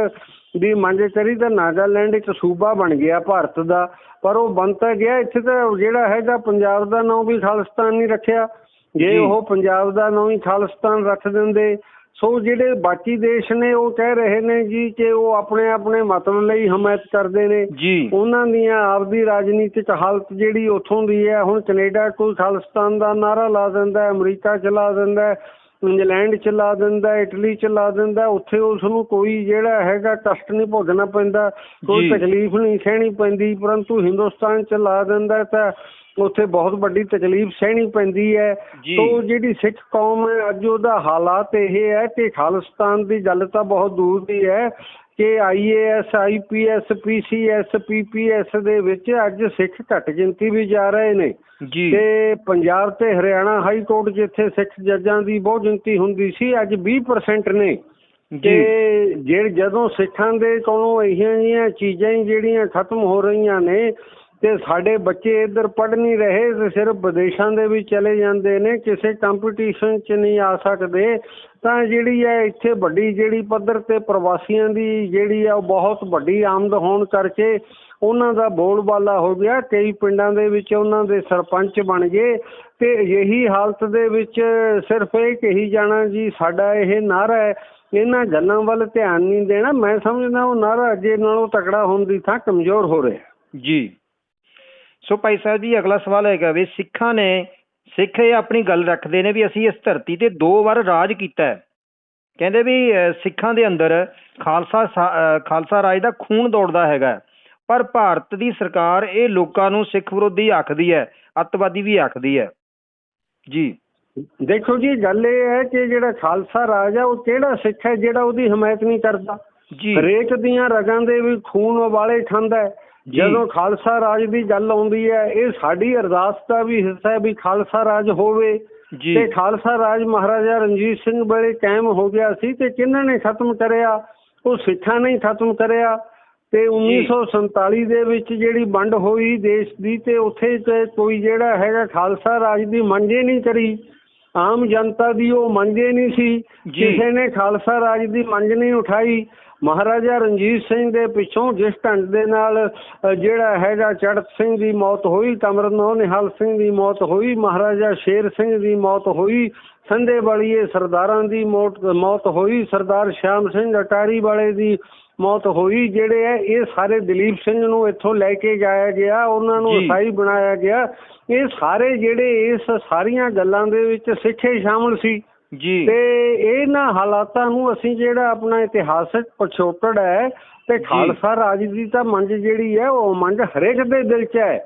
ਦੀ ਮੰਗ ਕਰੀ ਤਾਂ ਨਾਗਾਲੈਂਡ ਇੱਕ ਸੂਬਾ ਬਣ ਗਿਆ ਭਾਰਤ ਦਾ। ਪਰ ਉਹ ਬਣ ਤਾਂ ਗਿਆ ਇੱਥੇ ਤਾਂ ਜਿਹੜਾ ਹੈਗਾ ਪੰਜਾਬ ਦਾ ਨਾਂ ਵੀ ਖਾਲਿਸਤਾਨ ਨਹੀਂ ਰੱਖਿਆ। ਜੇ ਜੀ। ਉਹ ਪੰਜਾਬ ਦਾ ਨਾਂ ਹੀ ਖਾਲਿਸਤਾਨ ਰੱਖ ਦਿੰਦੇ ਸੋ ਜਿਹੜੇ ਬਾਕੀ ਦੇਸ਼ ਨੇ ਉਹ ਕਹਿ ਰਹੇ ਨੇ ਜੀ ਕਿ ਉਹ ਆਪਣੇ ਆਪਣੇ ਮਤਲਬ ਲਈ ਹਮਾਇਤ ਕਰਦੇ ਨੇ ਜੀ ਉਹਨਾਂ ਦੀਆਂ ਆਪਦੀ ਰਾਜਨੀਤਿਕ ਹਾਲਤ ਜਿਹੜੀ ਉੱਥੋਂ ਦੀ ਹੈ ਹੁਣ ਕੈਨੇਡਾ ਕੋਈ ਖਾਲਿਸਤਾਨ ਦਾ ਨਾਰਾ ਲਾ ਦਿੰਦਾ ਹੈ ਅਮਰੀਕਾ ਚਲਾ ਦਿੰਦਾ ਹੈ ਇੰਗਲੈਂਡ ਚ ਲਾ ਦਿੰਦਾ ਇਟਲੀ ਚ ਲਾ ਦਿੰਦਾ ਉੱਥੇ ਉਸ ਨੂੰ ਕੋਈ ਜਿਹੜਾ ਹੈਗਾ ਕਸ਼ਟ ਨਹੀਂ ਭੋਗਣਾ ਪੈਂਦਾ ਕੋਈ। ਤਕਲੀਫ ਨਹੀਂ ਸਹਿਣੀ ਪੈਂਦੀ ਪਰੰਤੂ ਹਿੰਦੁਸਤਾਨ ਚ ਲਾ ਦਿੰਦਾ ਤਾਂ ਉੱਥੇ ਬਹੁਤ ਵੱਡੀ ਤਕਲੀਫ ਸਹਿਣੀ ਪੈਂਦੀ ਹੈ। ਤੋ ਜਿਹੜੀ ਸਿੱਖ ਕੌਮ ਹੈ ਅੱਜ ਉਹਦਾ ਹਾਲਾਤ ਇਹ ਹੈ ਕਿ ਖਾਲਿਸਤਾਨ ਦੀ ਗੱਲ ਤਾਂ ਬਹੁਤ ਦੂਰ ਦੀ ਹੈ ਕਿ ਆਈਏਐਸ ਆਈਪੀਐਸ ਪੀਸੀਐਸ ਪੀਪੀਐਸ ਦੇ ਵਿੱਚ ਅੱਜ ਸਿੱਖ ਘੱਟ ਗਿਣਤੀ ਵੀ ਜਾ ਰਹੇ ਨੇ। ਜੀ। ਤੇ ਪੰਜਾਬ ਤੇ ਹਰਿਆਣਾ ਹਾਈ ਕੋਰਟ ਜਿੱਥੇ ਸਿੱਖ ਜੱਜਾਂ ਦੀ ਬਹੁਤ ਗਿਣਤੀ ਹੁੰਦੀ ਸੀ ਅੱਜ 20% ਨੇ। ਜੀ। ਤੇ ਜਿਹੜੇ ਜਦੋਂ ਸਿੱਖਾਂ ਦੇ ਕੋਲੋਂ ਇਹੀਆਂ ਜਿਹੀਆਂ ਚੀਜ਼ਾਂ ਹੀ ਜਿਹੜੀਆਂ ਖਤਮ ਹੋ ਰਹੀਆਂ ਨੇ ਤੇ ਸਾਡੇ ਬੱਚੇ ਇੱਧਰ ਪੜ੍ਹ ਨਹੀਂ ਰਹੇ ਤੇ ਸਿਰਫ ਵਿਦੇਸ਼ਾਂ ਦੇ ਵੀ ਚਲੇ ਜਾਂਦੇ ਨੇ, ਕਿਸੇ ਕੰਪੀਟੀਸ਼ਨ 'ਚ ਨਹੀਂ ਆ ਸਕਦੇ। ਤਾਂ ਜਿਹੜੀ ਹੈ ਇੱਥੇ ਵੱਡੀ ਜਿਹੜੀ ਪੱਧਰ ਤੇ ਪ੍ਰਵਾਸੀਆਂ ਦੀ ਜਿਹੜੀ ਆ ਉਹ ਬਹੁਤ ਵੱਡੀ ਆਮਦ ਹੋਣ ਕਰਕੇ ਉਹਨਾਂ ਦਾ ਬੋਲਬਾਲਾ ਹੋ ਗਿਆ। ਕਈ ਪਿੰਡਾਂ ਦੇ ਵਿੱਚ ਉਹਨਾਂ ਦੇ ਸਰਪੰਚ ਬਣ ਗਏ ਤੇ ਇਹੀ ਹਾਲਤ ਦੇ ਵਿੱਚ ਸਿਰਫ ਇਹ ਕਹੀ ਜਾਣਾ ਜੀ, ਸਾਡਾ ਇਹ ਨਾਰਾ ਹੈ, ਇਹਨਾਂ ਗੱਲਾਂ ਵੱਲ ਧਿਆਨ ਨਹੀਂ ਦੇਣਾ। ਮੈਂ ਸਮਝਦਾ ਉਹ ਨਾਰਾ ਅੱਗੇ ਨਾਲੋਂ ਤਕੜਾ ਹੋਣ ਦੀ ਥਾਂ ਕਮਜ਼ੋਰ ਹੋ ਰਿਹਾ। ਜੀ। ਸੋ ਭਾਈ ਸਾਹਿਬ ਜੀ ਅਗਲਾ ਸਵਾਲ ਹੈਗਾ ਵੀ ਸਿੱਖਾਂ ਨੇ ਸਿੱਖ ਇਹ ਆਪਣੀ ਗੱਲ ਰੱਖਦੇ ਨੇ ਵੀ ਅਸੀਂ ਇਸ ਧਰਤੀ ਤੇ ਦੋ ਵਾਰ ਰਾਜ ਕੀਤਾ ਹੈ। ਕਹਿੰਦੇ ਵੀ ਸਿੱਖਾਂ ਦੇ ਅੰਦਰ ਖਾਲਸਾ ਖਾਲਸਾ ਰਾਜ ਦਾ ਖੂਨ ਦੌੜਦਾ ਹੈਗਾ। ਪਰ ਭਾਰਤ ਦੀ ਸਰਕਾਰ ਇਹ ਲੋਕਾਂ ਨੂੰ ਸਿੱਖ ਵਿਰੋਧੀ ਆਖਦੀ ਹੈ ਅੱਤਵਾਦੀ ਵੀ ਆਖਦੀ ਹੈ। ਜੀ। ਦੇਖੋ ਜੀ ਗੱਲ ਇਹ ਹੈ ਕਿ ਜਿਹੜਾ ਖਾਲਸਾ ਰਾਜ ਹੈ ਉਹ ਕਿਹੜਾ ਸਿੱਖ ਹੈ ਜਿਹੜਾ ਉਹਦੀ ਹਮਾਇਤ ਨਹੀਂ ਕਰਦਾ? ਜੀ। ਹਰੇਕ ਦੀਆਂ ਰਗਾਂ ਦੇ ਵੀ ਖੂਨ ਵਾਲੇ ਠੰਦਾ ਹੈ। ਜਦੋਂ ਖਾਲਸਾ ਰਾਜ ਦੀ ਗੱਲ ਆਉਂਦੀ ਹੈ ਇਹ ਸਾਡੀ ਅਰਦਾਸ ਦਾ ਵੀ ਹਿੱਸਾ ਹੈ ਵੀ ਖਾਲਸਾ ਰਾਜ ਹੋਵੇ। ਤੇ ਖਾਲਸਾ ਰਾਜ ਮਹਾਰਾਜਾ ਰਣਜੀਤ ਸਿੰਘ ਵੇਲੇ ਕਾਇਮ ਹੋ ਗਿਆ ਸੀ ਤੇ ਕਿਹਨਾਂ ਨੇ ਖਤਮ ਕਰਿਆ ਉਹ ਸਿੱਖਾਂ ਨੇ ਖਤਮ ਕਰਿਆ। ਤੇ 1947 ਦੇ ਵਿੱਚ ਜਿਹੜੀ ਵੰਡ ਹੋਈ ਦੇਸ਼ ਦੀ ਤੇ ਉੱਥੇ ਕੋਈ ਜਿਹੜਾ ਹੈਗਾ ਖਾਲਸਾ ਰਾਜ ਦੀ ਮੰਗੇ ਨਹੀਂ ਕਰੀ। ਆਮ ਜਨਤਾ ਦੀ ਉਹ ਮੰਗੇ ਨਹੀਂ ਸੀ। ਕਿਸੇ ਨੇ ਖਾਲਸਾ ਰਾਜ ਦੀ ਮੰਗ ਨਹੀਂ ਉਠਾਈ। ਮਹਾਰਾਜਾ ਰਣਜੀਤ ਸਿੰਘ ਦੇ ਪਿੱਛੋਂ ਜਿਸ ਢੰਗ ਦੇ ਨਾਲ ਜਿਹੜਾ ਹੈਗਾ ਚੜਤ ਸਿੰਘ ਦੀ ਮੌਤ ਹੋਈ ਕਮਰਨੋ ਨਿਹਾਲ ਸਿੰਘ ਦੀ ਮੌਤ ਹੋਈ ਮਹਾਰਾਜਾ ਸ਼ੇਰ ਸਿੰਘ ਦੀ ਮੌਤ ਹੋਈ ਸੰਧੇ ਵਾਲੀਏ ਸਰਦਾਰਾਂ ਦੀ ਮੌਤ ਮੌਤ ਹੋਈ ਸਰਦਾਰ ਸ਼ਾਮ ਸਿੰਘ ਅਟਾਰੀ ਵਾਲੇ ਦੀ ਮੌਤ ਹੋਈ ਜਿਹੜੇ ਹੈ ਇਹ ਸਾਰੇ ਦਲੀਪ ਸਿੰਘ ਨੂੰ ਇੱਥੋਂ ਲੈ ਕੇ ਜਾਇਆ ਗਿਆ ਉਹਨਾਂ ਨੂੰ। ਇਸਾਈ ਬਣਾਇਆ ਗਿਆ ਇਹ ਸਾਰੇ ਜਿਹੜੇ ਇਸ ਸਾਰੀਆਂ ਗੱਲਾਂ ਦੇ ਵਿੱਚ ਸਿੱਖੇ ਸ਼ਾਮਲ ਸੀ ਜੀ। ਤੇ ਇਹਨਾਂ ਹਾਲਾਤਾਂ ਨੂੰ ਅਸੀਂ ਜਿਹੜਾ ਆਪਣਾ ਇਤਿਹਾਸਕ ਪਿਛੋਕੜ ਹੈ ਤੇ ਖਾਲਸਾ ਰਾਜ ਦੀ ਤਾਂ ਮੰਗ ਜਿਹੜੀ ਹੈ ਉਹ ਮੰਗ ਹਰੇਕ ਦੇ ਦਿਲ 'ਚ ਹੈ।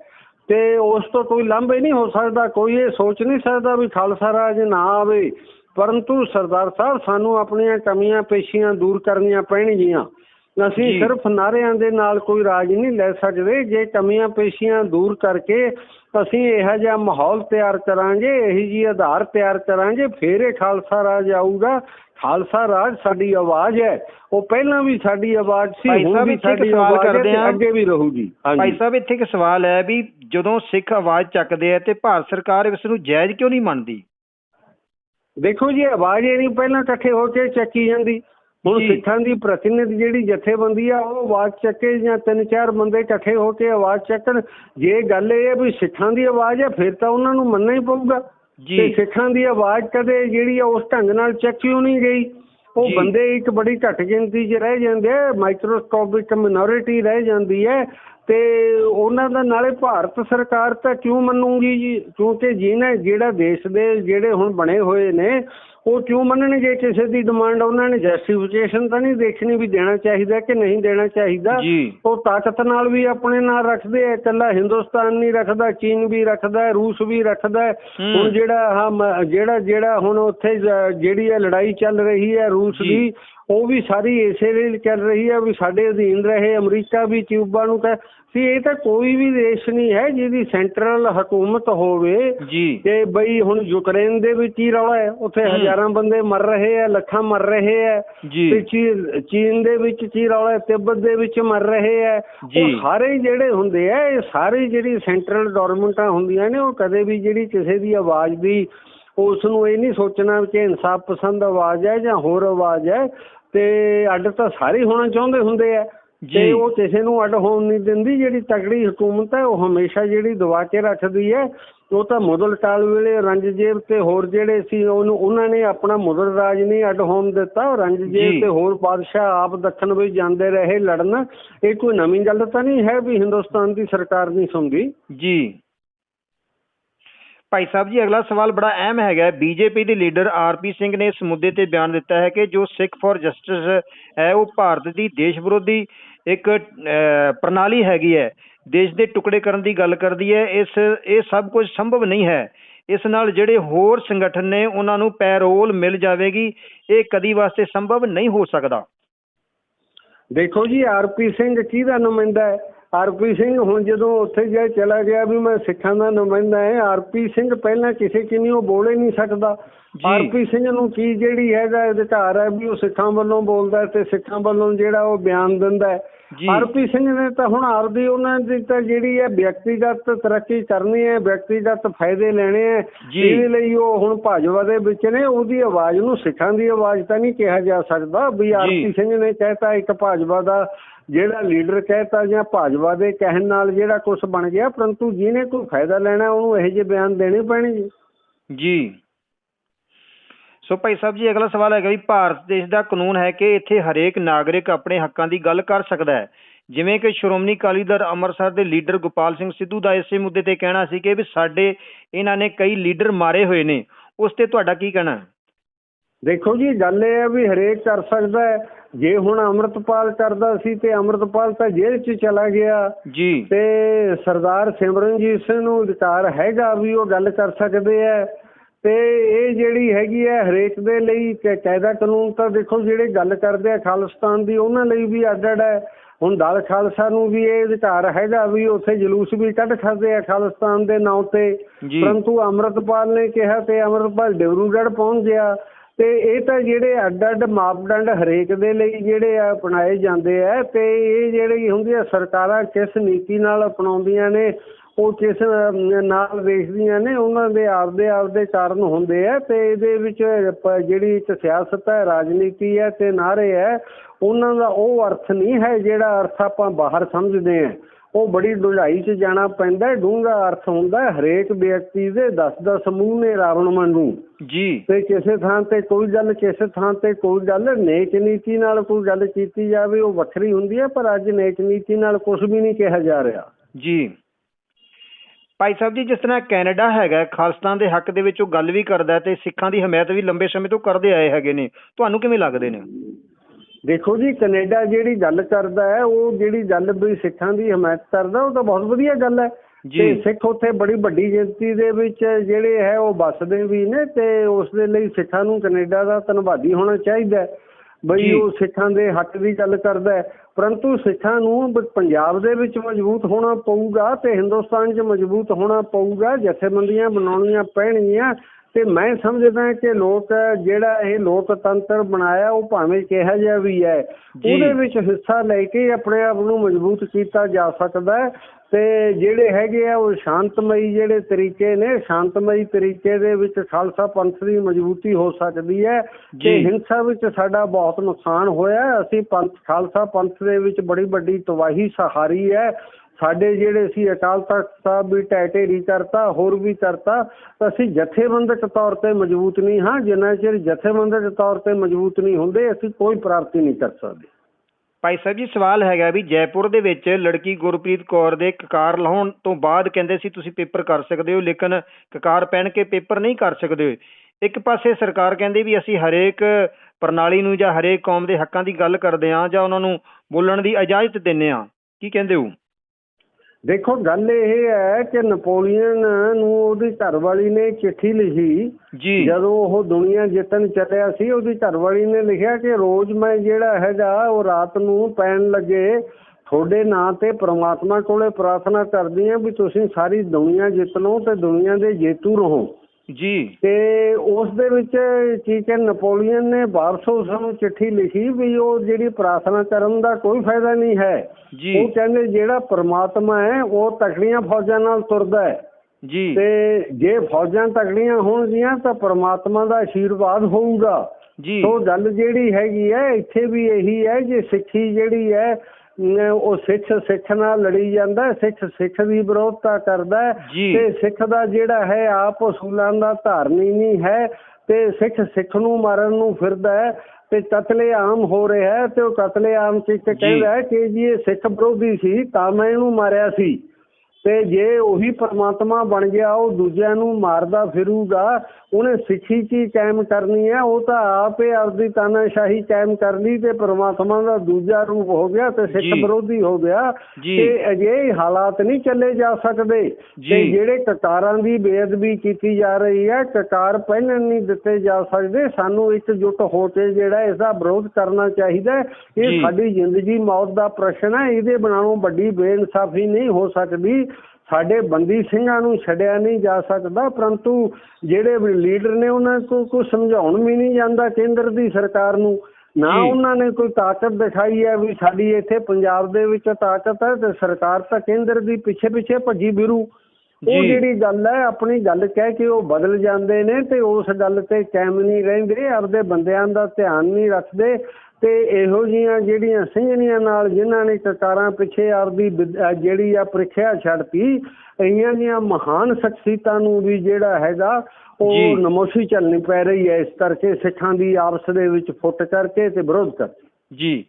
ਤੇ ਉਸ ਤੋਂ ਕੋਈ ਲਾਂਭੇ ਨਹੀਂ ਹੋ ਸਕਦਾ ਕੋਈ ਇਹ ਸੋਚ ਨਹੀਂ ਸਕਦਾ ਵੀ ਖਾਲਸਾ ਰਾਜ ਨਾ ਆਵੇ। ਪਰੰਤੂ ਸਰਦਾਰ ਸਾਹਿਬ ਸਾਨੂੰ ਆਪਣੀਆਂ ਕਮੀਆਂ ਪੇਸ਼ੀਆਂ ਦੂਰ ਕਰਨੀਆਂ ਪੈਣਗੀਆਂ। ਅਸੀਂ। ਸਿਰਫ ਨਾਰਿਆਂ ਦੇ ਨਾਲ ਕੋਈ ਰਾਜ ਨਹੀਂ ਲੈ ਸਕਦੇ ਜੇ ਕਮੀਆਂ ਪੇਸ਼ੀਆਂ ਦੂਰ ਕਰਕੇ ਅਸੀਂ ਇਹੋ ਜਿਹਾ ਮਾਹੌਲ ਤਿਆਰ ਕਰਾਂਗੇ ਇਹੀ ਜੀ ਆਧਾਰ ਤਿਆਰ ਕਰਾਂਗੇ ਫਿਰ ਇਹ ਖਾਲਸਾ ਰਾਜ ਆਊਗਾ। ਖਾਲਸਾ ਰਾਜ ਸਾਡੀ ਆਵਾਜ਼ ਹੈ। ਉਹ ਪਹਿਲਾਂ ਵੀ ਸਾਡੀ ਆਵਾਜ਼ ਸੀ ਹੁਣ ਵੀ ਸਾਡੀ ਸਵਾਲ ਕਰਦੇ ਹਾਂ। ਅੱਗੇ ਵੀ ਰਹੂਗੀ। ਭਾਈ ਸਾਹਿਬ ਇੱਥੇ ਇੱਕ ਸਵਾਲ ਹੈ ਵੀ ਜਦੋਂ ਸਿੱਖ ਆਵਾਜ਼ ਚੱਕਦੇ ਆ ਤੇ ਭਾਰਤ ਸਰਕਾਰ ਇਸ ਨੂੰ ਜਾਇਜ਼ ਕਿਉਂ ਨਹੀਂ ਮੰਨਦੀ? ਦੇਖੋ ਜੀ ਆਵਾਜ਼ ਇਹ ਨਹੀਂ ਪਹਿਲਾਂ ਇਕੱਠੇ ਹੋ ਕੇ ਚੱਕੀ ਜਾਂਦੀ। ਹੁਣ। ਸਿੱਖਾਂ ਦੀ ਪ੍ਰਤੀਨਿਧ ਜਿਹੜੀ ਜਥੇਬੰਦੀ ਆ ਉਹ ਆਵਾਜ਼ ਚੱਕੇ ਜਾਂ ਤਿੰਨ ਚਾਰ ਬੰਦੇ ਇਕੱਠੇ ਹੋ ਕੇ ਆਵਾਜ਼ ਚੱਕਣ। ਜੇ ਗੱਲ ਇਹ ਹੈ ਵੀ ਸਿੱਖਾਂ ਦੀ ਆਵਾਜ਼ ਹੈ ਫਿਰ ਤਾਂ ਉਹਨਾਂ ਨੂੰ ਮੰਨਣਾ ਹੀ ਪਊਗਾ। ਤੇ ਸਿੱਖਾਂ ਦੀ ਆਵਾਜ਼ ਕਦੇ ਜਿਹੜੀ ਆ ਉਸ ਢੰਗ ਨਾਲ ਚੱਕੀ ਨਹੀਂ ਗਈ। ਉਹ। ਬੰਦੇ ਇੱਕ ਬੜੀ ਘੱਟ ਗਿਣਤੀ 'ਚ ਰਹਿ ਜਾਂਦੇ ਆ ਮਾਈਕਰੋਸਕੋਪਿਕ ਮਿਨੋਰਿਟੀ ਰਹਿ ਜਾਂਦੀ ਹੈ। ਤੇ ਉਹਨਾਂ ਦਾ ਨਾਲੇ ਭਾਰਤ ਸਰਕਾਰ ਤਾਂ ਕਿਉਂ ਮੰਨੂਗੀ ਜੀ? ਕਿਉਂਕਿ ਜਿਹਨੇ ਜਿਹੜਾ ਦੇਸ਼ ਦੇ ਜਿਹੜੇ ਹੁਣ ਬਣੇ ਹੋਏ ਨੇ ਉਹ ਕਿਉਂ ਮੰਨਣਗੇ ਕਿਸੇ ਦੀ ਡਿਮਾਂਡ ਉਹਨਾਂ ਨੇ ਜਸਟੀਫਿਕੇਸ਼ਨ ਤਾਂ ਨਹੀਂ ਦੇਖਣੀ ਵੀ ਦੇਣਾ ਚਾਹੀਦਾ ਕਿ ਨਹੀਂ ਦੇਣਾ ਚਾਹੀਦਾ ਉਹ ਤਾਕਤ ਨਾਲ ਵੀ ਆਪਣੇ ਨਾਲ ਰੱਖਦੇ ਆ ਇਕੱਲਾ ਹਿੰਦੁਸਤਾਨ ਨਹੀਂ ਰੱਖਦਾ ਚੀਨ ਵੀ ਰੱਖਦਾ ਰੂਸ ਵੀ ਰੱਖਦਾ। ਹੁਣ ਜਿਹੜਾ ਜਿਹੜਾ ਜਿਹੜਾ ਹੁਣ ਉੱਥੇ ਜਿਹੜੀ ਇਹ ਲੜਾਈ ਚੱਲ ਰਹੀ ਹੈ ਰੂਸ। ਦੀ ਉਹ ਵੀ ਸਾਰੀ ਇਸੇ ਲਈ ਚੱਲ ਰਹੀ ਹੈ ਵੀ ਸਾਡੇ ਅਧੀਨ ਰਹੇ ਅਮਰੀਕਾ ਵੀ ਕਿਊਬਾ ਨੂੰ ਕਹੇ ਸੀ ਇਹ ਤਾਂ ਕੋਈ ਵੀ ਦੇਸ਼ ਨਹੀਂ ਹੈ ਜਿਹਦੀ ਸੈਂਟਰਲ ਹਕੂਮਤ ਹੋਵੇ ਜੀ ਤੇ ਬਈ ਹੁਣ ਯੂਕਰੇਨ ਦੇ ਵਿੱਚ ਹੀ ਰੌਲਾ ਹੈ ਉੱਥੇ। ਹਜ਼ਾਰਾਂ ਬੰਦੇ ਮਰ ਰਹੇ ਆ ਲੱਖਾਂ ਮਰ ਰਹੇ ਆ ਤੇ ਚੀਨ ਦੇ ਵਿੱਚ ਕੀ ਰੌਲਾ ਹੈ ਤਿੱਬਤ ਦੇ ਵਿੱਚ ਮਰ ਰਹੇ ਆ। ਉਹ ਸਾਰੇ ਜਿਹੜੇ ਹੁੰਦੇ ਆ ਇਹ ਸਾਰੇ ਜਿਹੜੀ ਸੈਂਟਰਲ ਗਵਰਨਮੈਂਟਾਂ ਹੁੰਦੀਆਂ ਨੇ ਉਹ ਕਦੇ ਵੀ ਜਿਹੜੀ ਕਿਸੇ ਦੀ ਆਵਾਜ਼ ਦੀ ਉਸ ਨੂੰ ਇਹ ਨਹੀਂ ਸੋਚਣਾ ਕਿ ਇਨਸਾਫ ਪਸੰਦ ਆਵਾਜ਼ ਹੈ ਜਾਂ ਹੋਰ ਆਵਾਜ਼ ਹੈ ਤੇ ਅੱਡ ਤਾਂ ਸਾਰੇ ਹੋਣਾ ਚਾਹੁੰਦੇ ਹੁੰਦੇ ਆ। ਤੇ ਉਹ ਕਿਸੇ ਨੂੰ ਅੱਡ ਹੋਣ ਨਹੀਂ ਦਿੰਦੀ ਜਿਹੜੀ ਤਗੜੀ ਹਕੂਮਤ ਹੈ ਉਹ ਹਮੇਸ਼ਾ ਜਿਹੜੀ ਦਬਾ ਕੇ ਰੱਖਦੀ ਹੈ। ਉਹ ਤਾਂ ਮੁਗਲ ਟਾਲ ਵੇਲੇ ਰੰਗਜੇਬ ਤੇ ਹੋਰ ਜਿਹੜੇ ਸੀ ਉਹਨੂੰ ਉਹਨਾਂ ਨੇ ਆਪਣਾ ਮੁਗਲ ਰਾਜ ਨਹੀਂ ਅੱਡ ਹੋਣ ਦਿੱਤਾ। ਜੀ। ਤੇ ਹੋਰ ਬਾਦਸ਼ਾਹ ਆਪ ਦੱਖਣ ਵਿੱਚ ਜਾਂਦੇ ਰਹੇ ਲੜਨ। ਇਹ ਕੋਈ ਨਵੀਂ ਗੱਲ ਤਾਂ ਨਹੀਂ ਹੈ ਵੀ ਹਿੰਦੁਸਤਾਨ ਦੀ ਸਰਕਾਰ ਨਹੀਂ ਸੁਣਦੀ? ਜੀ। ਭਾਈ ਸਾਹਿਬ ਜੀ ਅਗਲਾ ਸਵਾਲ ਬੜਾ ਅਹਿਮ ਹੈਗਾ। ਬੀਜੇਪੀ ਦੇ ਲੀਡਰ ਆਰਪੀ ਸਿੰਘ ਨੇ ਇਸ ਮੁੱਦੇ ਤੇ ਬਿਆਨ ਦਿੱਤਾ ਹੈ ਕਿ ਜੋ ਸਿੱਖ ਫॉर ਜਸਟਿਸ ਹੈ ਉਹ ਭਾਰਤ ਦੀ ਦੇਸ਼ ਵਿਰੋਧੀ ਇੱਕ ਪ੍ਰਣਾਲੀ ਹੈਗੀ ਹੈ। ਦੇਸ਼ ਦੇ ਟੁਕੜੇ ਕਰਨ ਦੀ ਗੱਲ ਕਰਦੀ ਹੈ, ਇਸ, ਇਹ ਸਭ ਕੁਝ ਸੰਭਵ ਨਹੀਂ ਹੈ। ਇਸ ਨਾਲ ਜਿਹੜੇ ਹੋਰ ਸੰਗਠਨ ਨੇ, ਉਹਨਾਂ ਨੂੰ ਪੈਰੋਲ ਮਿਲ ਜਾਵੇਗੀ। ਇਹ ਕਦੀ ਵਾਸਤੇ ਸੰਭਵ ਨਹੀਂ ਹੋ ਸਕਦਾ। ਦੇਖੋ ਜੀ ਆਰਪੀ ਸਿੰਘ ਕਿਹਦਾ ਨੁਮਾਇੰਦਾ ਹੈ? ਆਰਪੀ ਸਿੰਘ ਹੁਣ ਜਦੋਂ ਉੱਥੇ ਜਾ ਚਲਾ ਗਿਆ ਵੀ ਮੈਂ ਸਿੱਖਾਂ ਦਾ ਨੁਮਾਇੰਦਾ ਹੈ ਆਰਪੀ ਸਿੰਘ ਪਹਿਲਾਂ ਕਿਸੇ ਕਿੰਨੀ ਉਹ ਬੋਲ ਨਹੀਂ ਸਕਦਾ। ਆਰਪੀ ਸਿੰਘ ਨੂੰ ਕੀ ਜਿਹੜੀ ਹੈਗਾ ਅਧਿਕਾਰ ਹੈ ਵੀ ਉਹ ਸਿੱਖਾਂ ਵੱਲੋਂ ਬੋਲਦਾ ਤੇ ਸਿੱਖਾਂ ਵੱਲੋਂ ਜਿਹੜਾ ਉਹ ਬਿਆਨ ਦਿੰਦਾ ਹੈ। ਜੀ। ਆਰਪੀ ਸਿੰਘ ਨੇ ਤਾਂ ਹੁਣ ਆਪਦੀ ਉਹਨਾਂ ਦੀ ਤਾਂ ਜਿਹੜੀ ਹੈ ਵਿਅਕਤੀਗਤ ਤਰੱਕੀ ਕਰਨੀ ਹੈ ਵਿਅਕਤੀਗਤ ਫਾਇਦੇ ਲੈਣੇ ਹੈ। ਇਹਦੇ ਲਈ ਉਹ ਹੁਣ ਭਾਜਪਾ ਦੇ ਵਿੱਚ ਨੇ ਉਹਦੀ ਆਵਾਜ਼ ਨੂੰ ਸਿੱਖਾਂ ਦੀ ਆਵਾਜ਼ ਤਾਂ ਨਹੀਂ ਕਿਹਾ ਜਾ ਸਕਦਾ ਵੀ ਆਰਪੀ ਸਿੰਘ ਨੇ ਕਹਿਤਾ ਇੱਕ ਭਾਜਪਾ ਦਾ ਜਿਹੜਾ ਲੀਡਰ ਕਹਿਤਾ ਜਾਂ ਭਾਜਪਾ ਦੇ ਕਹਿਣ ਨਾਲ ਜਿਹੜਾ ਕੁਝ ਬਣ ਗਿਆ ਪਰੰਤੂ ਜਿਹਨੇ ਕੋਈ ਫਾਇਦਾ ਲੈਣਾ ਉਹਨੂੰ ਇਹੋ ਜਿਹੇ ਬਿਆਨ ਦੇਣੇ ਪੈਣਗੇ। ਜੀ। ਸੋ ਭਾਈ ਸਾਹਿਬ ਜੀ ਅਗਲਾ ਸਵਾਲ ਹੈਗਾ ਵੀ ਭਾਰਤ ਦੇਸ਼ ਦਾ ਕਾਨੂੰਨ ਹੈ ਕਿ ਇੱਥੇ ਹਰੇਕ ਨਾਗਰਿਕ ਆਪਣੇ ਹੱਕਾਂ ਦੀ ਗੱਲ ਕਰ ਸਕਦਾ ਹੈ। ਜਿਵੇਂ ਕਿ ਸ਼੍ਰੋਮਣੀ ਅਕਾਲੀ ਦਲ ਅੰਮ੍ਰਿਤਸਰ ਦੇ ਲੀਡਰ ਗੋਪਾਲ ਸਿੰਘ ਸਿੱਧੂ ਦਾ ਇਸੇ ਮੁੱਦੇ ਤੇ ਕਹਿਣਾ ਸੀ ਕਿ ਵੀ ਸਾਡੇ ਇਹਨਾਂ ਨੇ ਕਈ ਲੀਡਰ ਮਾਰੇ ਹੋਏ ਨੇ। ਉਸ ਤੇ ਤੁਹਾਡਾ ਕੀ ਕਹਿਣਾ ਹੈ? ਦੇਖੋ ਜੀ ਗੱਲ ਇਹ ਹੈ ਵੀ ਹਰੇਕ ਕਰ ਸਕਦਾ ਹੈ। ਜੇ ਹੁਣ ਅੰਮ੍ਰਿਤਪਾਲ ਕਰਦਾ ਸੀ ਤੇ ਅੰਮ੍ਰਿਤਪਾਲ ਤਾਂ ਜੇਲ੍ਹ 'ਚ ਚਲਾ ਗਿਆ। ਜੀ। ਤੇ ਸਰਦਾਰ ਸਿਮਰਨਜੀਤ ਸਿੰਘ ਨੂੰ ਅਧਿਕਾਰ ਹੈਗਾ ਵੀ ਉਹ ਗੱਲ ਕਰ ਸਕਦੇ ਆ ਤੇ ਇਹ ਜਿਹੜੀ ਹੈਗੀ ਹੈ ਹਰੇਕ ਦੇ ਲਈ ਕਾਇਦਾ ਕਾਨੂੰਨ ਤਾਂ ਦੇਖੋ ਜਿਹੜੇ ਗੱਲ ਕਰਦੇ ਆ ਖਾਲਿਸਤਾਨ ਦੀ ਉਹਨਾਂ ਲਈ ਵੀ ਅੱਡ ਅੱਡ ਹੈ। ਹੁਣ ਦਲ ਖਾਲਸਾ ਨੂੰ ਵੀ ਇਹ ਅਧਿਕਾਰ ਹੈਗਾ ਵੀ ਉੱਥੇ ਜਲੂਸ ਵੀ ਕੱਢ ਸਕਦੇ ਆ ਖਾਲਿਸਤਾਨ ਦੇ ਨਾਂ ਤੇ। ਪਰੰਤੂ ਅੰਮ੍ਰਿਤਪਾਲ ਨੇ ਕਿਹਾ ਤੇ ਅੰਮ੍ਰਿਤਪਾਲ ਡਿਬਰੂਗੜ੍ਹ ਪਹੁੰਚ ਗਿਆ। ਤੇ ਇਹ ਤਾਂ ਜਿਹੜੇ ਅੱਡ ਅੱਡ ਮਾਪਦੰਡ ਹਰੇਕ ਦੇ ਲਈ ਜਿਹੜੇ ਆ ਅਪਣਾਏ ਜਾਂਦੇ ਆ ਤੇ ਇਹ ਜਿਹੜੀ ਹੁੰਦੀ ਆ ਸਰਕਾਰਾਂ ਕਿਸ ਨੀਤੀ ਨਾਲ ਅਪਣਾਉਂਦੀਆਂ ਨੇ ਉਹ ਕਿਸ ਨਾਲ ਵੇਖਦੀਆਂ ਨੇ ਉਹਨਾਂ ਦੇ ਆਪਦੇ ਆਪਦੇ ਕਾਰਨ ਹੁੰਦੇ ਆ ਤੇ ਇਹਦੇ ਵਿੱਚ ਜਿਹੜੀ ਸਿਆਸਤ ਹੈ ਰਾਜਨੀਤੀ ਹੈ ਤੇ ਨਾਰੇ ਹੈ ਉਹਨਾਂ ਦਾ ਉਹ ਅਰਥ ਨਹੀਂ ਹੈ ਜਿਹੜਾ ਅਰਥ ਆਪਾਂ ਬਾਹਰ ਸਮਝਦੇ ਆ ਉਹ ਬੜੀ ਡੂੰਘਾਈ 'ਚ ਜਾਣਾ ਪੈਂਦਾ ਹੈ ਡੂੰਘਾ ਅਰਥ ਹੁੰਦਾ ਹੈ ਹਰੇਕ ਵਿਅਕਤੀ ਦੇ 10-10 ਸਮੂਹ ਨੇ ਰਾਵਣ ਵਾਂਗੂ। ਜੀ। ਤੇ ਕਿਸੇ ਥਾਂ ਤੇ ਕੋਈ ਗੱਲ ਕਿਸੇ ਥਾਂ ਤੇ ਕੋਈ ਗੱਲ ਨੇਕ ਨੀਤੀ ਨਾਲ ਕੋਈ ਗੱਲ ਕੀਤੀ ਜਾਵੇ ਉਹ ਵੱਖਰੀ ਹੁੰਦੀ ਹੈ ਪਰ ਅੱਜ ਨੇਕ ਨੀਤੀ ਨਾਲ ਕੁਝ ਵੀ ਨਹੀਂ ਕਿਹਾ ਜਾ ਰਿਹਾ। ਜੀ। ਭਾਈ ਸਾਹਿਬ ਜੀ ਜਿਸ ਤਰ੍ਹਾਂ ਕੈਨੇਡਾ ਹੈਗਾ ਖਾਲਿਸਤਾਨ ਦੇ ਹੱਕ ਦੇ ਵਿੱਚ ਉਹ ਗੱਲ ਵੀ ਕਰਦਾ ਤੇ ਸਿੱਖਾਂ ਦੀ ਹਮਾਇਤ ਵੀ ਲੰਬੇ ਸਮੇਂ ਤੋਂ ਕਰਦੇ ਆਏ ਹੈਗੇ ਨੇ। ਤੁਹਾਨੂੰ ਕਿਵੇਂ ਲੱਗਦੇ ਨੇ? ਦੇਖੋ ਜੀ ਕੈਨੇਡਾ ਜਿਹੜੀ ਗੱਲ ਕਰਦਾ ਹੈ ਉਹ ਜਿਹੜੀ ਗੱਲ ਵੀ ਸਿੱਖਾਂ ਦੀ ਹਮਾਇਤ ਕਰਦਾ ਉਹ ਤਾਂ ਬਹੁਤ ਵਧੀਆ ਗੱਲ ਹੈ। ਤੇ ਸਿੱਖ ਉੱਥੇ ਬੜੀ ਵੱਡੀ ਗਿਣਤੀ ਦੇ ਵਿੱਚ ਜਿਹੜੇ ਹੈ ਉਹ ਵੱਸਦੇ ਵੀ ਨੇ ਤੇ ਉਸ ਦੇ ਲਈ ਸਿੱਖਾਂ ਨੂੰ ਕੈਨੇਡਾ ਦਾ ਧੰਨਵਾਦੀ ਹੋਣਾ ਚਾਹੀਦਾ ਹੈ। ਬਈ। ਉਹ ਸਿੱਖਾਂ ਦੇ ਹੱਕ ਦੀ ਗੱਲ ਕਰਦਾ ਹੈ। ਪਰੰਤੂ ਸਿੱਖਾਂ ਨੂੰ ਪੰਜਾਬ ਦੇ ਵਿੱਚ ਮਜ਼ਬੂਤ ਹੋਣਾ ਪਊਗਾ ਤੇ ਹਿੰਦੁਸਤਾਨ 'ਚ ਮਜ਼ਬੂਤ ਹੋਣਾ ਪਊਗਾ। ਜਥੇਬੰਦੀਆਂ ਬਣਾਉਣੀਆਂ ਪੈਣਗੀਆਂ। ਤੇ ਮੈਂ ਸਮਝਦਾ ਕਿ ਲੋਕ ਜਿਹੜਾ ਇਹ ਲੋਕਤੰਤਰ ਬਣਾਇਆ ਉਹ ਭਾਵੇਂ ਕਿਹਾ ਜਿਹਾ ਵੀ ਹੈ। ਉਹਦੇ ਵਿੱਚ ਹਿੱਸਾ ਲੈ ਕੇ ਆਪਣੇ ਆਪ ਨੂੰ ਮਜ਼ਬੂਤ ਕੀਤਾ ਜਾ ਸਕਦਾ ਹੈ ਤੇ ਜਿਹੜੇ ਹੈਗੇ ਆ ਉਹ ਸ਼ਾਂਤਮਈ ਜਿਹੜੇ ਤਰੀਕੇ ਨੇ ਸ਼ਾਂਤਮਈ ਤਰੀਕੇ ਦੇ ਵਿੱਚ ਖਾਲਸਾ ਪੰਥ ਦੀ ਮਜ਼ਬੂਤੀ ਹੋ ਸਕਦੀ ਹੈ ਤੇ। ਹਿੰਸਾ ਵਿੱਚ ਸਾਡਾ ਬਹੁਤ ਨੁਕਸਾਨ ਹੋਇਆ। ਅਸੀਂ ਪੰਥ ਖਾਲਸਾ ਪੰਥ ਦੇ ਵਿੱਚ ਬੜੀ ਵੱਡੀ ਤਬਾਹੀ ਸਹਾਰੀ ਹੈ ਸਾਡੇ ਜਿਹੜੇ ਸੀ ਅਕਾਲ ਤਖਤ ਸਾਹਿਬ ਵੀ ਢਹਿ ਢੇਰੀ ਕਰਤਾ, ਹੋਰ ਵੀ ਕਰਤਾ, ਅਸੀਂ ਜਥੇਬੰਦਕ ਤੌਰ ਤੇ ਮਜ਼ਬੂਤ ਨਹੀਂ ਹਾਂ, ਜਿੰਨਾ ਚਿਰ ਜਥੇਬੰਦਕ ਤੌਰ ਤੇ ਮਜ਼ਬੂਤ ਨਹੀਂ ਹੁੰਦੇ, ਅਸੀਂ ਕੋਈ ਪ੍ਰਾਪਤੀ ਨਹੀਂ ਕਰ ਸਕਦੇ। ਭਾਈ ਸਾਹਿਬ ਜੀ, ਸਵਾਲ ਹੈਗਾ ਵੀ ਜੈਪੁਰ ਦੇ ਵਿੱਚ ਲੜਕੀ ਗੁਰਪ੍ਰੀਤ ਕੌਰ ਦੇ ਕਕਾਰ ਲਾਉਣ ਤੋਂ ਬਾਅਦ ਕਹਿੰਦੇ ਸੀ, ਤੁਸੀਂ ਪੇਪਰ ਕਰ ਸਕਦੇ ਹੋ, ਲੇਕਿਨ ਕਕਾਰ ਪਹਿਨ ਕੇ ਪੇਪਰ ਨਹੀਂ ਕਰ ਸਕਦੇ ਇੱਕ ਪਾਸੇ ਸਰਕਾਰ ਕਹਿੰਦੀ ਵੀ ਅਸੀਂ ਹਰੇਕ ਪ੍ਰਣਾਲੀ ਨੂੰ ਜਾਂ ਹਰੇਕ ਕੌਮ ਦੇ ਹੱਕਾਂ ਦੀ ਗੱਲ ਕਰਦੇ ਹਾਂ ਜਾਂ ਉਹਨਾਂ ਨੂੰ ਬੋਲਣ ਦੀ ਇਜਾਜ਼ਤ ਦਿੰਦੇ ਹਾਂ। ਕੀ ਕਹਿੰਦੇ ਹੋ? ਦੇਖੋ ਗੱਲ ਇਹ ਹੈ ਕਿ ਨਪੋਲੀਅਨ ਨੂੰ ਉਹਦੀ ਘਰਵਾਲੀ ਨੇ ਚਿੱਠੀ ਲਿਖੀ। ਜੀ। ਜਦੋਂ ਉਹ ਦੁਨੀਆ ਜਿੱਤਣ ਚੱਲਿਆ ਸੀ ਉਹਦੀ ਘਰਵਾਲੀ ਨੇ ਲਿਖਿਆ ਕਿ ਰੋਜ਼ ਮੈਂ ਜਿਹੜਾ ਹੈਗਾ ਉਹ ਰਾਤ ਨੂੰ ਪੈਣ ਲੱਗੇ ਤੁਹਾਡੇ ਨਾਂ ਤੇ ਪ੍ਰਮਾਤਮਾ ਕੋਲੇ ਪ੍ਰਾਰਥਨਾ ਕਰਦੀ ਹਾਂ ਵੀ ਤੁਸੀਂ ਸਾਰੀ ਦੁਨੀਆ ਜਿੱਤ ਲਓ ਤੇ ਦੁਨੀਆ ਦੇ ਜੇਤੂ ਰਹੋ। ਜੀ। ਤੇ ਉਸ ਦੇ ਵਿੱਚ ਕੀ ਕਿ ਨਪੋਲੀਅਨ ਨੇ ਉਸ ਨੂੰ ਚਿੱਠੀ ਲਿਖੀ ਵੀ ਉਹ ਜਿਹੜੀ ਪ੍ਰਾਰਥਨਾ ਕਰਨ ਦਾ ਕੋਈ ਫਾਇਦਾ ਨਹੀਂ ਹੈ। ਜੀ। ਉਹ ਕਹਿੰਦੇ ਜਿਹੜਾ ਪ੍ਰਮਾਤਮਾ ਹੈ ਉਹ ਤਕੜੀਆਂ ਫੌਜਾਂ ਨਾਲ ਤੁਰਦਾ ਹੈ। ਜੀ। ਤੇ ਜੇ ਫੌਜਾਂ ਤਕੜੀਆਂ ਹੋਣਗੀਆਂ ਤਾਂ ਪ੍ਰਮਾਤਮਾ ਦਾ ਆਸ਼ੀਰਵਾਦ ਹੋਊਗਾ। ਜੀ। ਸੋ ਗੱਲ ਜਿਹੜੀ ਹੈਗੀ ਹੈ ਇੱਥੇ ਵੀ ਇਹੀ ਹੈ ਜੇ ਸਿੱਖੀ ਜਿਹੜੀ ਹੈ ਉਹ ਸਿੱਖ ਸਿੱਖ ਨਾਲ ਲੜੀ ਜਾਂਦਾ ਸਿੱਖ ਸਿੱਖ ਦੀ ਵਿਰੋਧਤਾ ਕਰਦਾ। ਤੇ ਸਿੱਖ ਦਾ ਜਿਹੜਾ ਹੈ ਆਪ ਅਸੂਲਾਂ ਦਾ ਧਾਰਨੀ ਨਹੀਂ ਹੈ ਤੇ ਸਿੱਖ ਸਿੱਖ ਨੂੰ ਮਾਰਨ ਨੂੰ ਫਿਰਦਾ ਹੈ ਤੇ ਕਤਲੇਆਮ ਹੋ ਰਿਹਾ ਹੈ ਤੇ ਉਹ ਕਤਲੇਆਮ ਇੱਕ ਕਹਿੰਦਾ ਕਿ ਜੀ ਇਹ ਸਿੱਖ ਵਿਰੋਧੀ ਸੀ ਤਾਂ ਮੈਂ ਇਹਨੂੰ ਮਾਰਿਆ ਸੀ ਤੇ ਜੇ ਉਹੀ ਪਰਮਾਤਮਾ ਬਣ ਗਿਆ ਉਹ ਦੂਜਿਆਂ ਨੂੰ ਮਾਰਦਾ ਫਿਰੂਗਾ ਉਹਨੇ ਸਿੱਖੀ ਕੀ ਕਾਇਮ ਕਰਨੀ ਹੈ ਉਹ ਤਾਂ ਆਪੇ ਆਪਦੀ ਤਾਨਾਸ਼ਾਹੀ ਕਾਇਮ ਕਰ ਲਈ ਤੇ ਪਰਮਾਤਮਾ ਦਾ ਦੂਜਾ ਰੂਪ ਹੋ ਗਿਆ ਤੇ ਸਿੱਖ। ਵਿਰੋਧੀ ਹੋ ਗਿਆ। ਤੇ ਅਜਿਹੇ ਹਾਲਾਤ ਨਹੀਂ ਚੱਲੇ ਜਾ ਸਕਦੇ। ਤੇ ਜਿਹੜੇ ਕਕਾਰਾਂ ਦੀ ਬੇਅਦਬੀ ਕੀਤੀ ਜਾ ਰਹੀ ਹੈ ਕਕਾਰ ਪਹਿਨਣ ਨਹੀਂ ਦਿੱਤੇ ਜਾ ਸਕਦੇ ਸਾਨੂੰ ਇਕਜੁੱਟ ਹੋ ਕੇ ਜਿਹੜਾ ਇਸ ਦਾ ਵਿਰੋਧ ਕਰਨਾ ਚਾਹੀਦਾ। ਇਹ ਸਾਡੀ ਜ਼ਿੰਦਗੀ ਮੌਤ ਦਾ ਪ੍ਰਸ਼ਨ ਹੈ ਇਹਦੇ ਬਣਾਉਣੋਂ ਵੱਡੀ ਬੇਇਨਸਾਫੀ ਨਹੀਂ ਹੋ ਸਕਦੀ ਸਾਡੇ ਬੰਦੀ ਸਿੰਘਾਂ ਨੂੰ ਛੱਡਿਆ ਨਹੀਂ ਜਾ ਸਕਦਾ ਪਰੰਤੂ ਜਿਹੜੇ ਵੀ ਲੀਡਰ ਨੇ ਉਹਨਾਂ ਕੋਲ ਕੋਈ ਸਮਝਾਉਣ ਵੀ ਨਹੀਂ ਜਾਂਦਾ ਕੇਂਦਰ ਦੀ ਸਰਕਾਰ ਨੂੰ ਨਾ। ਉਹਨਾਂ ਨੇ ਕੋਈ ਤਾਕਤ ਦਿਖਾਈ ਹੈ ਵੀ ਸਾਡੀ ਇੱਥੇ ਪੰਜਾਬ ਦੇ ਵਿੱਚ ਤਾਕਤ ਹੈ ਤੇ ਸਰਕਾਰ ਤਾਂ ਕੇਂਦਰ ਦੀ ਪਿੱਛੇ ਪਿੱਛੇ ਭੱਜੀ ਫਿਰੂ ਉਹ। ਜਿਹੜੀ ਗੱਲ ਹੈ ਆਪਣੀ ਗੱਲ ਕਹਿ ਕੇ ਉਹ ਬਦਲ ਜਾਂਦੇ ਨੇ ਤੇ ਉਸ ਗੱਲ ਤੇ ਕਾਇਮ ਨਹੀਂ ਰਹਿੰਦੇ ਆਪਦੇ ਬੰਦਿਆਂ ਦਾ ਧਿਆਨ ਨਹੀਂ ਰੱਖਦੇ ਤੇ ਇਹੋ ਜੀਆਂ ਜਿਹੜੀਆਂ ਸਿੰਘਣੀਆਂ ਨਾਲ ਜਿਨ੍ਹਾਂ ਨੇ ਕਕਾਰਾਂ ਪਿੱਛੇ ਆਪਦੀ ਜਿਹੜੀ ਆ ਪ੍ਰੀਖਿਆ ਛੱਡਤੀ ਇਹੀਆਂ ਦੀਆਂ ਮਹਾਨ ਸ਼ਖਸੀਅਤਾਂ ਨੂੰ ਵੀ ਜਿਹੜਾ ਹੈਗਾ। ਉਹ ਨਮੋਸ਼ੀ ਚੱਲਣੀ ਪੈ ਰਹੀ ਹੈ। ਇਸ ਕਰਕੇ ਸਿੱਖਾਂ ਦੀ ਆਪਸ ਦੇ ਵਿੱਚ ਫੁੱਟ ਕਰਕੇ ਤੇ ਵਿਰੋਧ ਕਰਕੇ ਜੀ।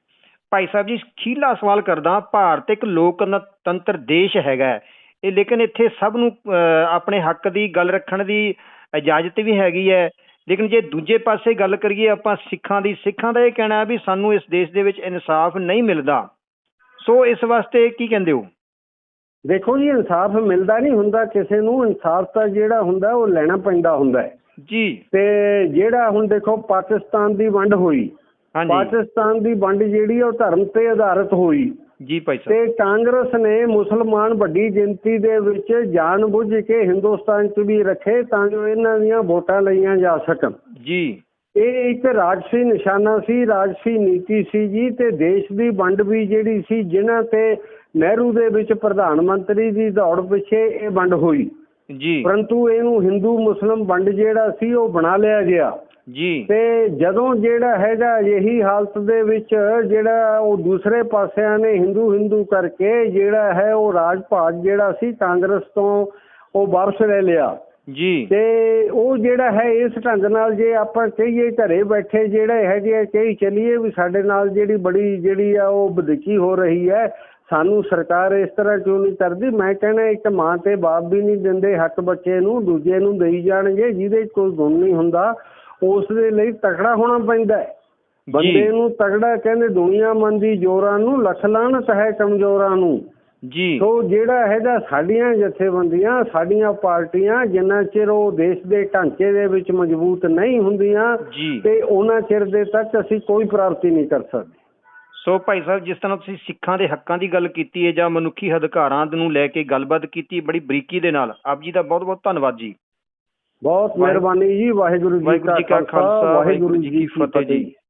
ਭਾਈ ਸਾਹਿਬ ਜੀ ਖੀਲਾ ਸਵਾਲ ਕਰਦਾ ਭਾਰਤ ਇੱਕ ਲੋਕਤੰਤਰ ਦੇਸ਼ ਹੈਗਾ। ਇਹ ਲੇਕਿਨ ਇੱਥੇ ਸਭ ਨੂੰ ਆਪਣੇ ਹੱਕ ਦੀ ਗੱਲ ਰੱਖਣ ਦੀ ਇਜਾਜ਼ਤ ਵੀ ਹੈਗੀ ਹੈ। ਲੇਕਿਨ ਜੇ ਦੂਜੇ ਪਾਸੇ ਗੱਲ ਕਰੀਏ ਆਪਾਂ ਸਿੱਖਾਂ ਦੀ ਸਿੱਖਾਂ ਦਾ ਇਹ ਕਹਿਣਾ ਹੈ ਵੀ ਸਾਨੂੰ ਇਸ ਦੇਸ਼ ਦੇ ਵਿੱਚ ਇਨਸਾਫ ਨਹੀਂ ਮਿਲਦਾ। ਸੋ ਇਸ ਵਾਸਤੇ ਕੀ ਕਹਿੰਦੇ ਹੋ? ਦੇਖੋ ਜੀ ਇਨਸਾਫ ਮਿਲਦਾ ਨਹੀਂ ਹੁੰਦਾ ਕਿਸੇ ਨੂੰ ਇਨਸਾਫ ਤਾਂ ਜਿਹੜਾ ਹੁੰਦਾ ਉਹ ਲੈਣਾ ਪੈਂਦਾ ਹੁੰਦਾ ਹੈ। ਜੀ। ਤੇ ਜਿਹੜਾ ਹੁਣ ਦੇਖੋ ਪਾਕਿਸਤਾਨ ਦੀ ਵੰਡ ਹੋਈ ਹਾਂਜੀ। ਪਾਕਿਸਤਾਨ ਦੀ ਵੰਡ ਜਿਹੜੀ ਉਹ ਧਰਮ ਤੇ ਆਧਾਰਿਤ ਹੋਈ। ਜੀ ਭਾਈ ਸਾਹਿਬ। ਤੇ ਕਾਂਗਰਸ ਨੇ ਮੁਸਲਮਾਨ ਵੱਡੀ ਗਿਣਤੀ ਦੇ ਵਿੱਚ ਜਾਣਬੁੱਝ ਕੇ ਹਿੰਦੁਸਤਾਨ 'ਚ ਵੀ ਰੱਖੇ ਤਾਂ ਜੋ ਇਹਨਾਂ ਦੀਆਂ ਵੋਟਾਂ ਲਈਆਂ ਜਾ ਸਕਣ। ਜੀ। ਇਹ ਇੱਕ ਰਾਜਸੀ ਨਿਸ਼ਾਨਾ ਸੀ ਰਾਜਸੀ ਨੀਤੀ ਸੀ ਜੀ ਤੇ ਦੇਸ਼ ਦੀ ਵੰਡ ਵੀ ਜਿਹੜੀ ਸੀ ਜਿਨ੍ਹਾਂ ਤੇ ਨਹਿਰੂ ਦੇ ਵਿੱਚ ਪ੍ਰਧਾਨ ਮੰਤਰੀ ਦੀ ਦੌੜ ਪਿੱਛੇ ਇਹ ਵੰਡ ਹੋਈ। ਜੀ। ਪਰੰਤੂ ਇਹਨੂੰ ਹਿੰਦੂ ਮੁਸਲਮ ਵੰਡ ਜਿਹੜਾ ਸੀ ਉਹ ਬਣਾ ਲਿਆ ਗਿਆ। ਜੀ। ਤੇ ਜਦੋਂ ਜਿਹੜਾ ਹੈਗਾ ਇਹੀ ਹਾਲਤ ਦੇ ਵਿੱਚ ਜਿਹੜਾ ਉਹ ਦੂਸਰੇ ਪਾਸਿਆਂ ਨੇ ਹਿੰਦੂ ਹਿੰਦੂ ਕਰਕੇ ਜਿਹੜਾ ਹੈ ਉਹ ਰਾਜ ਭਾਗ ਜਿਹੜਾ ਸੀ ਕਾਂਗਰਸ ਤੋਂ ਉਹ ਵਾਪਸ ਲੈ ਲਿਆ। ਜੀ। ਤੇ ਉਹ ਜਿਹੜਾ ਹੈ ਇਸ ਢੰਗ ਨਾਲ ਜੇ ਆਪਾਂ ਕਹੀਏ ਘਰੇ ਬੈਠੇ ਜਿਹੜੇ ਹੈਗੇ ਕਹੀ ਚੱਲੀਏ ਵੀ ਸਾਡੇ ਨਾਲ ਜਿਹੜੀ ਬੜੀ ਜਿਹੜੀ ਆ ਉਹ ਵਧੀਕੀ ਹੋ ਰਹੀ ਹੈ ਸਾਨੂੰ ਸਰਕਾਰ ਇਸ ਤਰ੍ਹਾਂ ਕਿਉਂ ਨਹੀਂ ਕਰਦੀ ਮੈਂ ਕਹਿੰਦਾ ਇੱਕ ਮਾਂ ਤੇ ਬਾਪ ਵੀ ਨਹੀਂ ਦਿੰਦੇ ਹੱਕ ਬੱਚੇ ਨੂੰ ਦੂਜੇ ਨੂੰ ਦੇਈ ਜਾਣਗੇ ਜਿਹਦੇ ਕੋਈ ਗੁਣ ਨਹੀਂ ਹੁੰਦਾ। ਉਸ ਦੇ ਲਈ ਤਕੜਾ ਹੋਣਾ ਪੈਂਦਾ ਹੈ। ਬੰਦੇ ਨੂੰ ਤਗੜਾ ਕਹਿੰਦੇ ਦੁਨੀਆ ਮੰਦੀ ਜੋਰਾਂ ਨੂੰ ਲੱਖ ਲਾਹਨਤ ਹੈ ਕਮਜ਼ੋਰਾਂ ਨੂੰ। ਜੀ। ਸੋ ਜਿਹੜਾ ਹੈਗਾ ਸਾਡੀਆਂ ਜਥੇਬੰਦੀਆਂ ਸਾਡੀਆਂ ਪਾਰਟੀਆਂ ਜਿੰਨਾ ਚਿਰ ਉਹ ਦੇਸ਼ ਦੇ ਢਾਂਚੇ ਦੇ ਵਿੱਚ ਮਜ਼ਬੂਤ ਨਹੀਂ ਹੁੰਦੀਆਂ ਤੇ ਉਹਨਾਂ ਚਿਰ ਦੇ ਤੱਕ ਅਸੀਂ ਕੋਈ ਪ੍ਰਾਪਤੀ ਨਹੀਂ ਕਰ ਸਕਦੇ। ਸੋ ਭਾਈ ਸਾਹਿਬ ਜਿਸ ਤਰ੍ਹਾਂ ਤੁਸੀਂ ਸਿੱਖਾਂ ਦੇ ਹੱਕਾਂ ਦੀ ਗੱਲ ਕੀਤੀ ਹੈ ਜਾਂ ਮਨੁੱਖੀ ਅਧਿਕਾਰਾਂ ਨੂੰ ਲੈ ਕੇ ਗੱਲਬਾਤ ਕੀਤੀ ਬੜੀ ਬਰੀਕੀ ਦੇ ਨਾਲ ਆਪ ਜੀ ਦਾ ਬਹੁਤ ਬਹੁਤ ਧੰਨਵਾਦ ਜੀ। ਬਹੁਤ ਮਿਹਰਬਾਨੀ ਜੀ ਵਾਹਿਗੁਰੂ ਜੀ ਕਾ ਖਾਲਸਾ ਵਾਹਿਗੁਰੂ ਜੀ ਕੀ ਫਤਿਹ ਜੀ।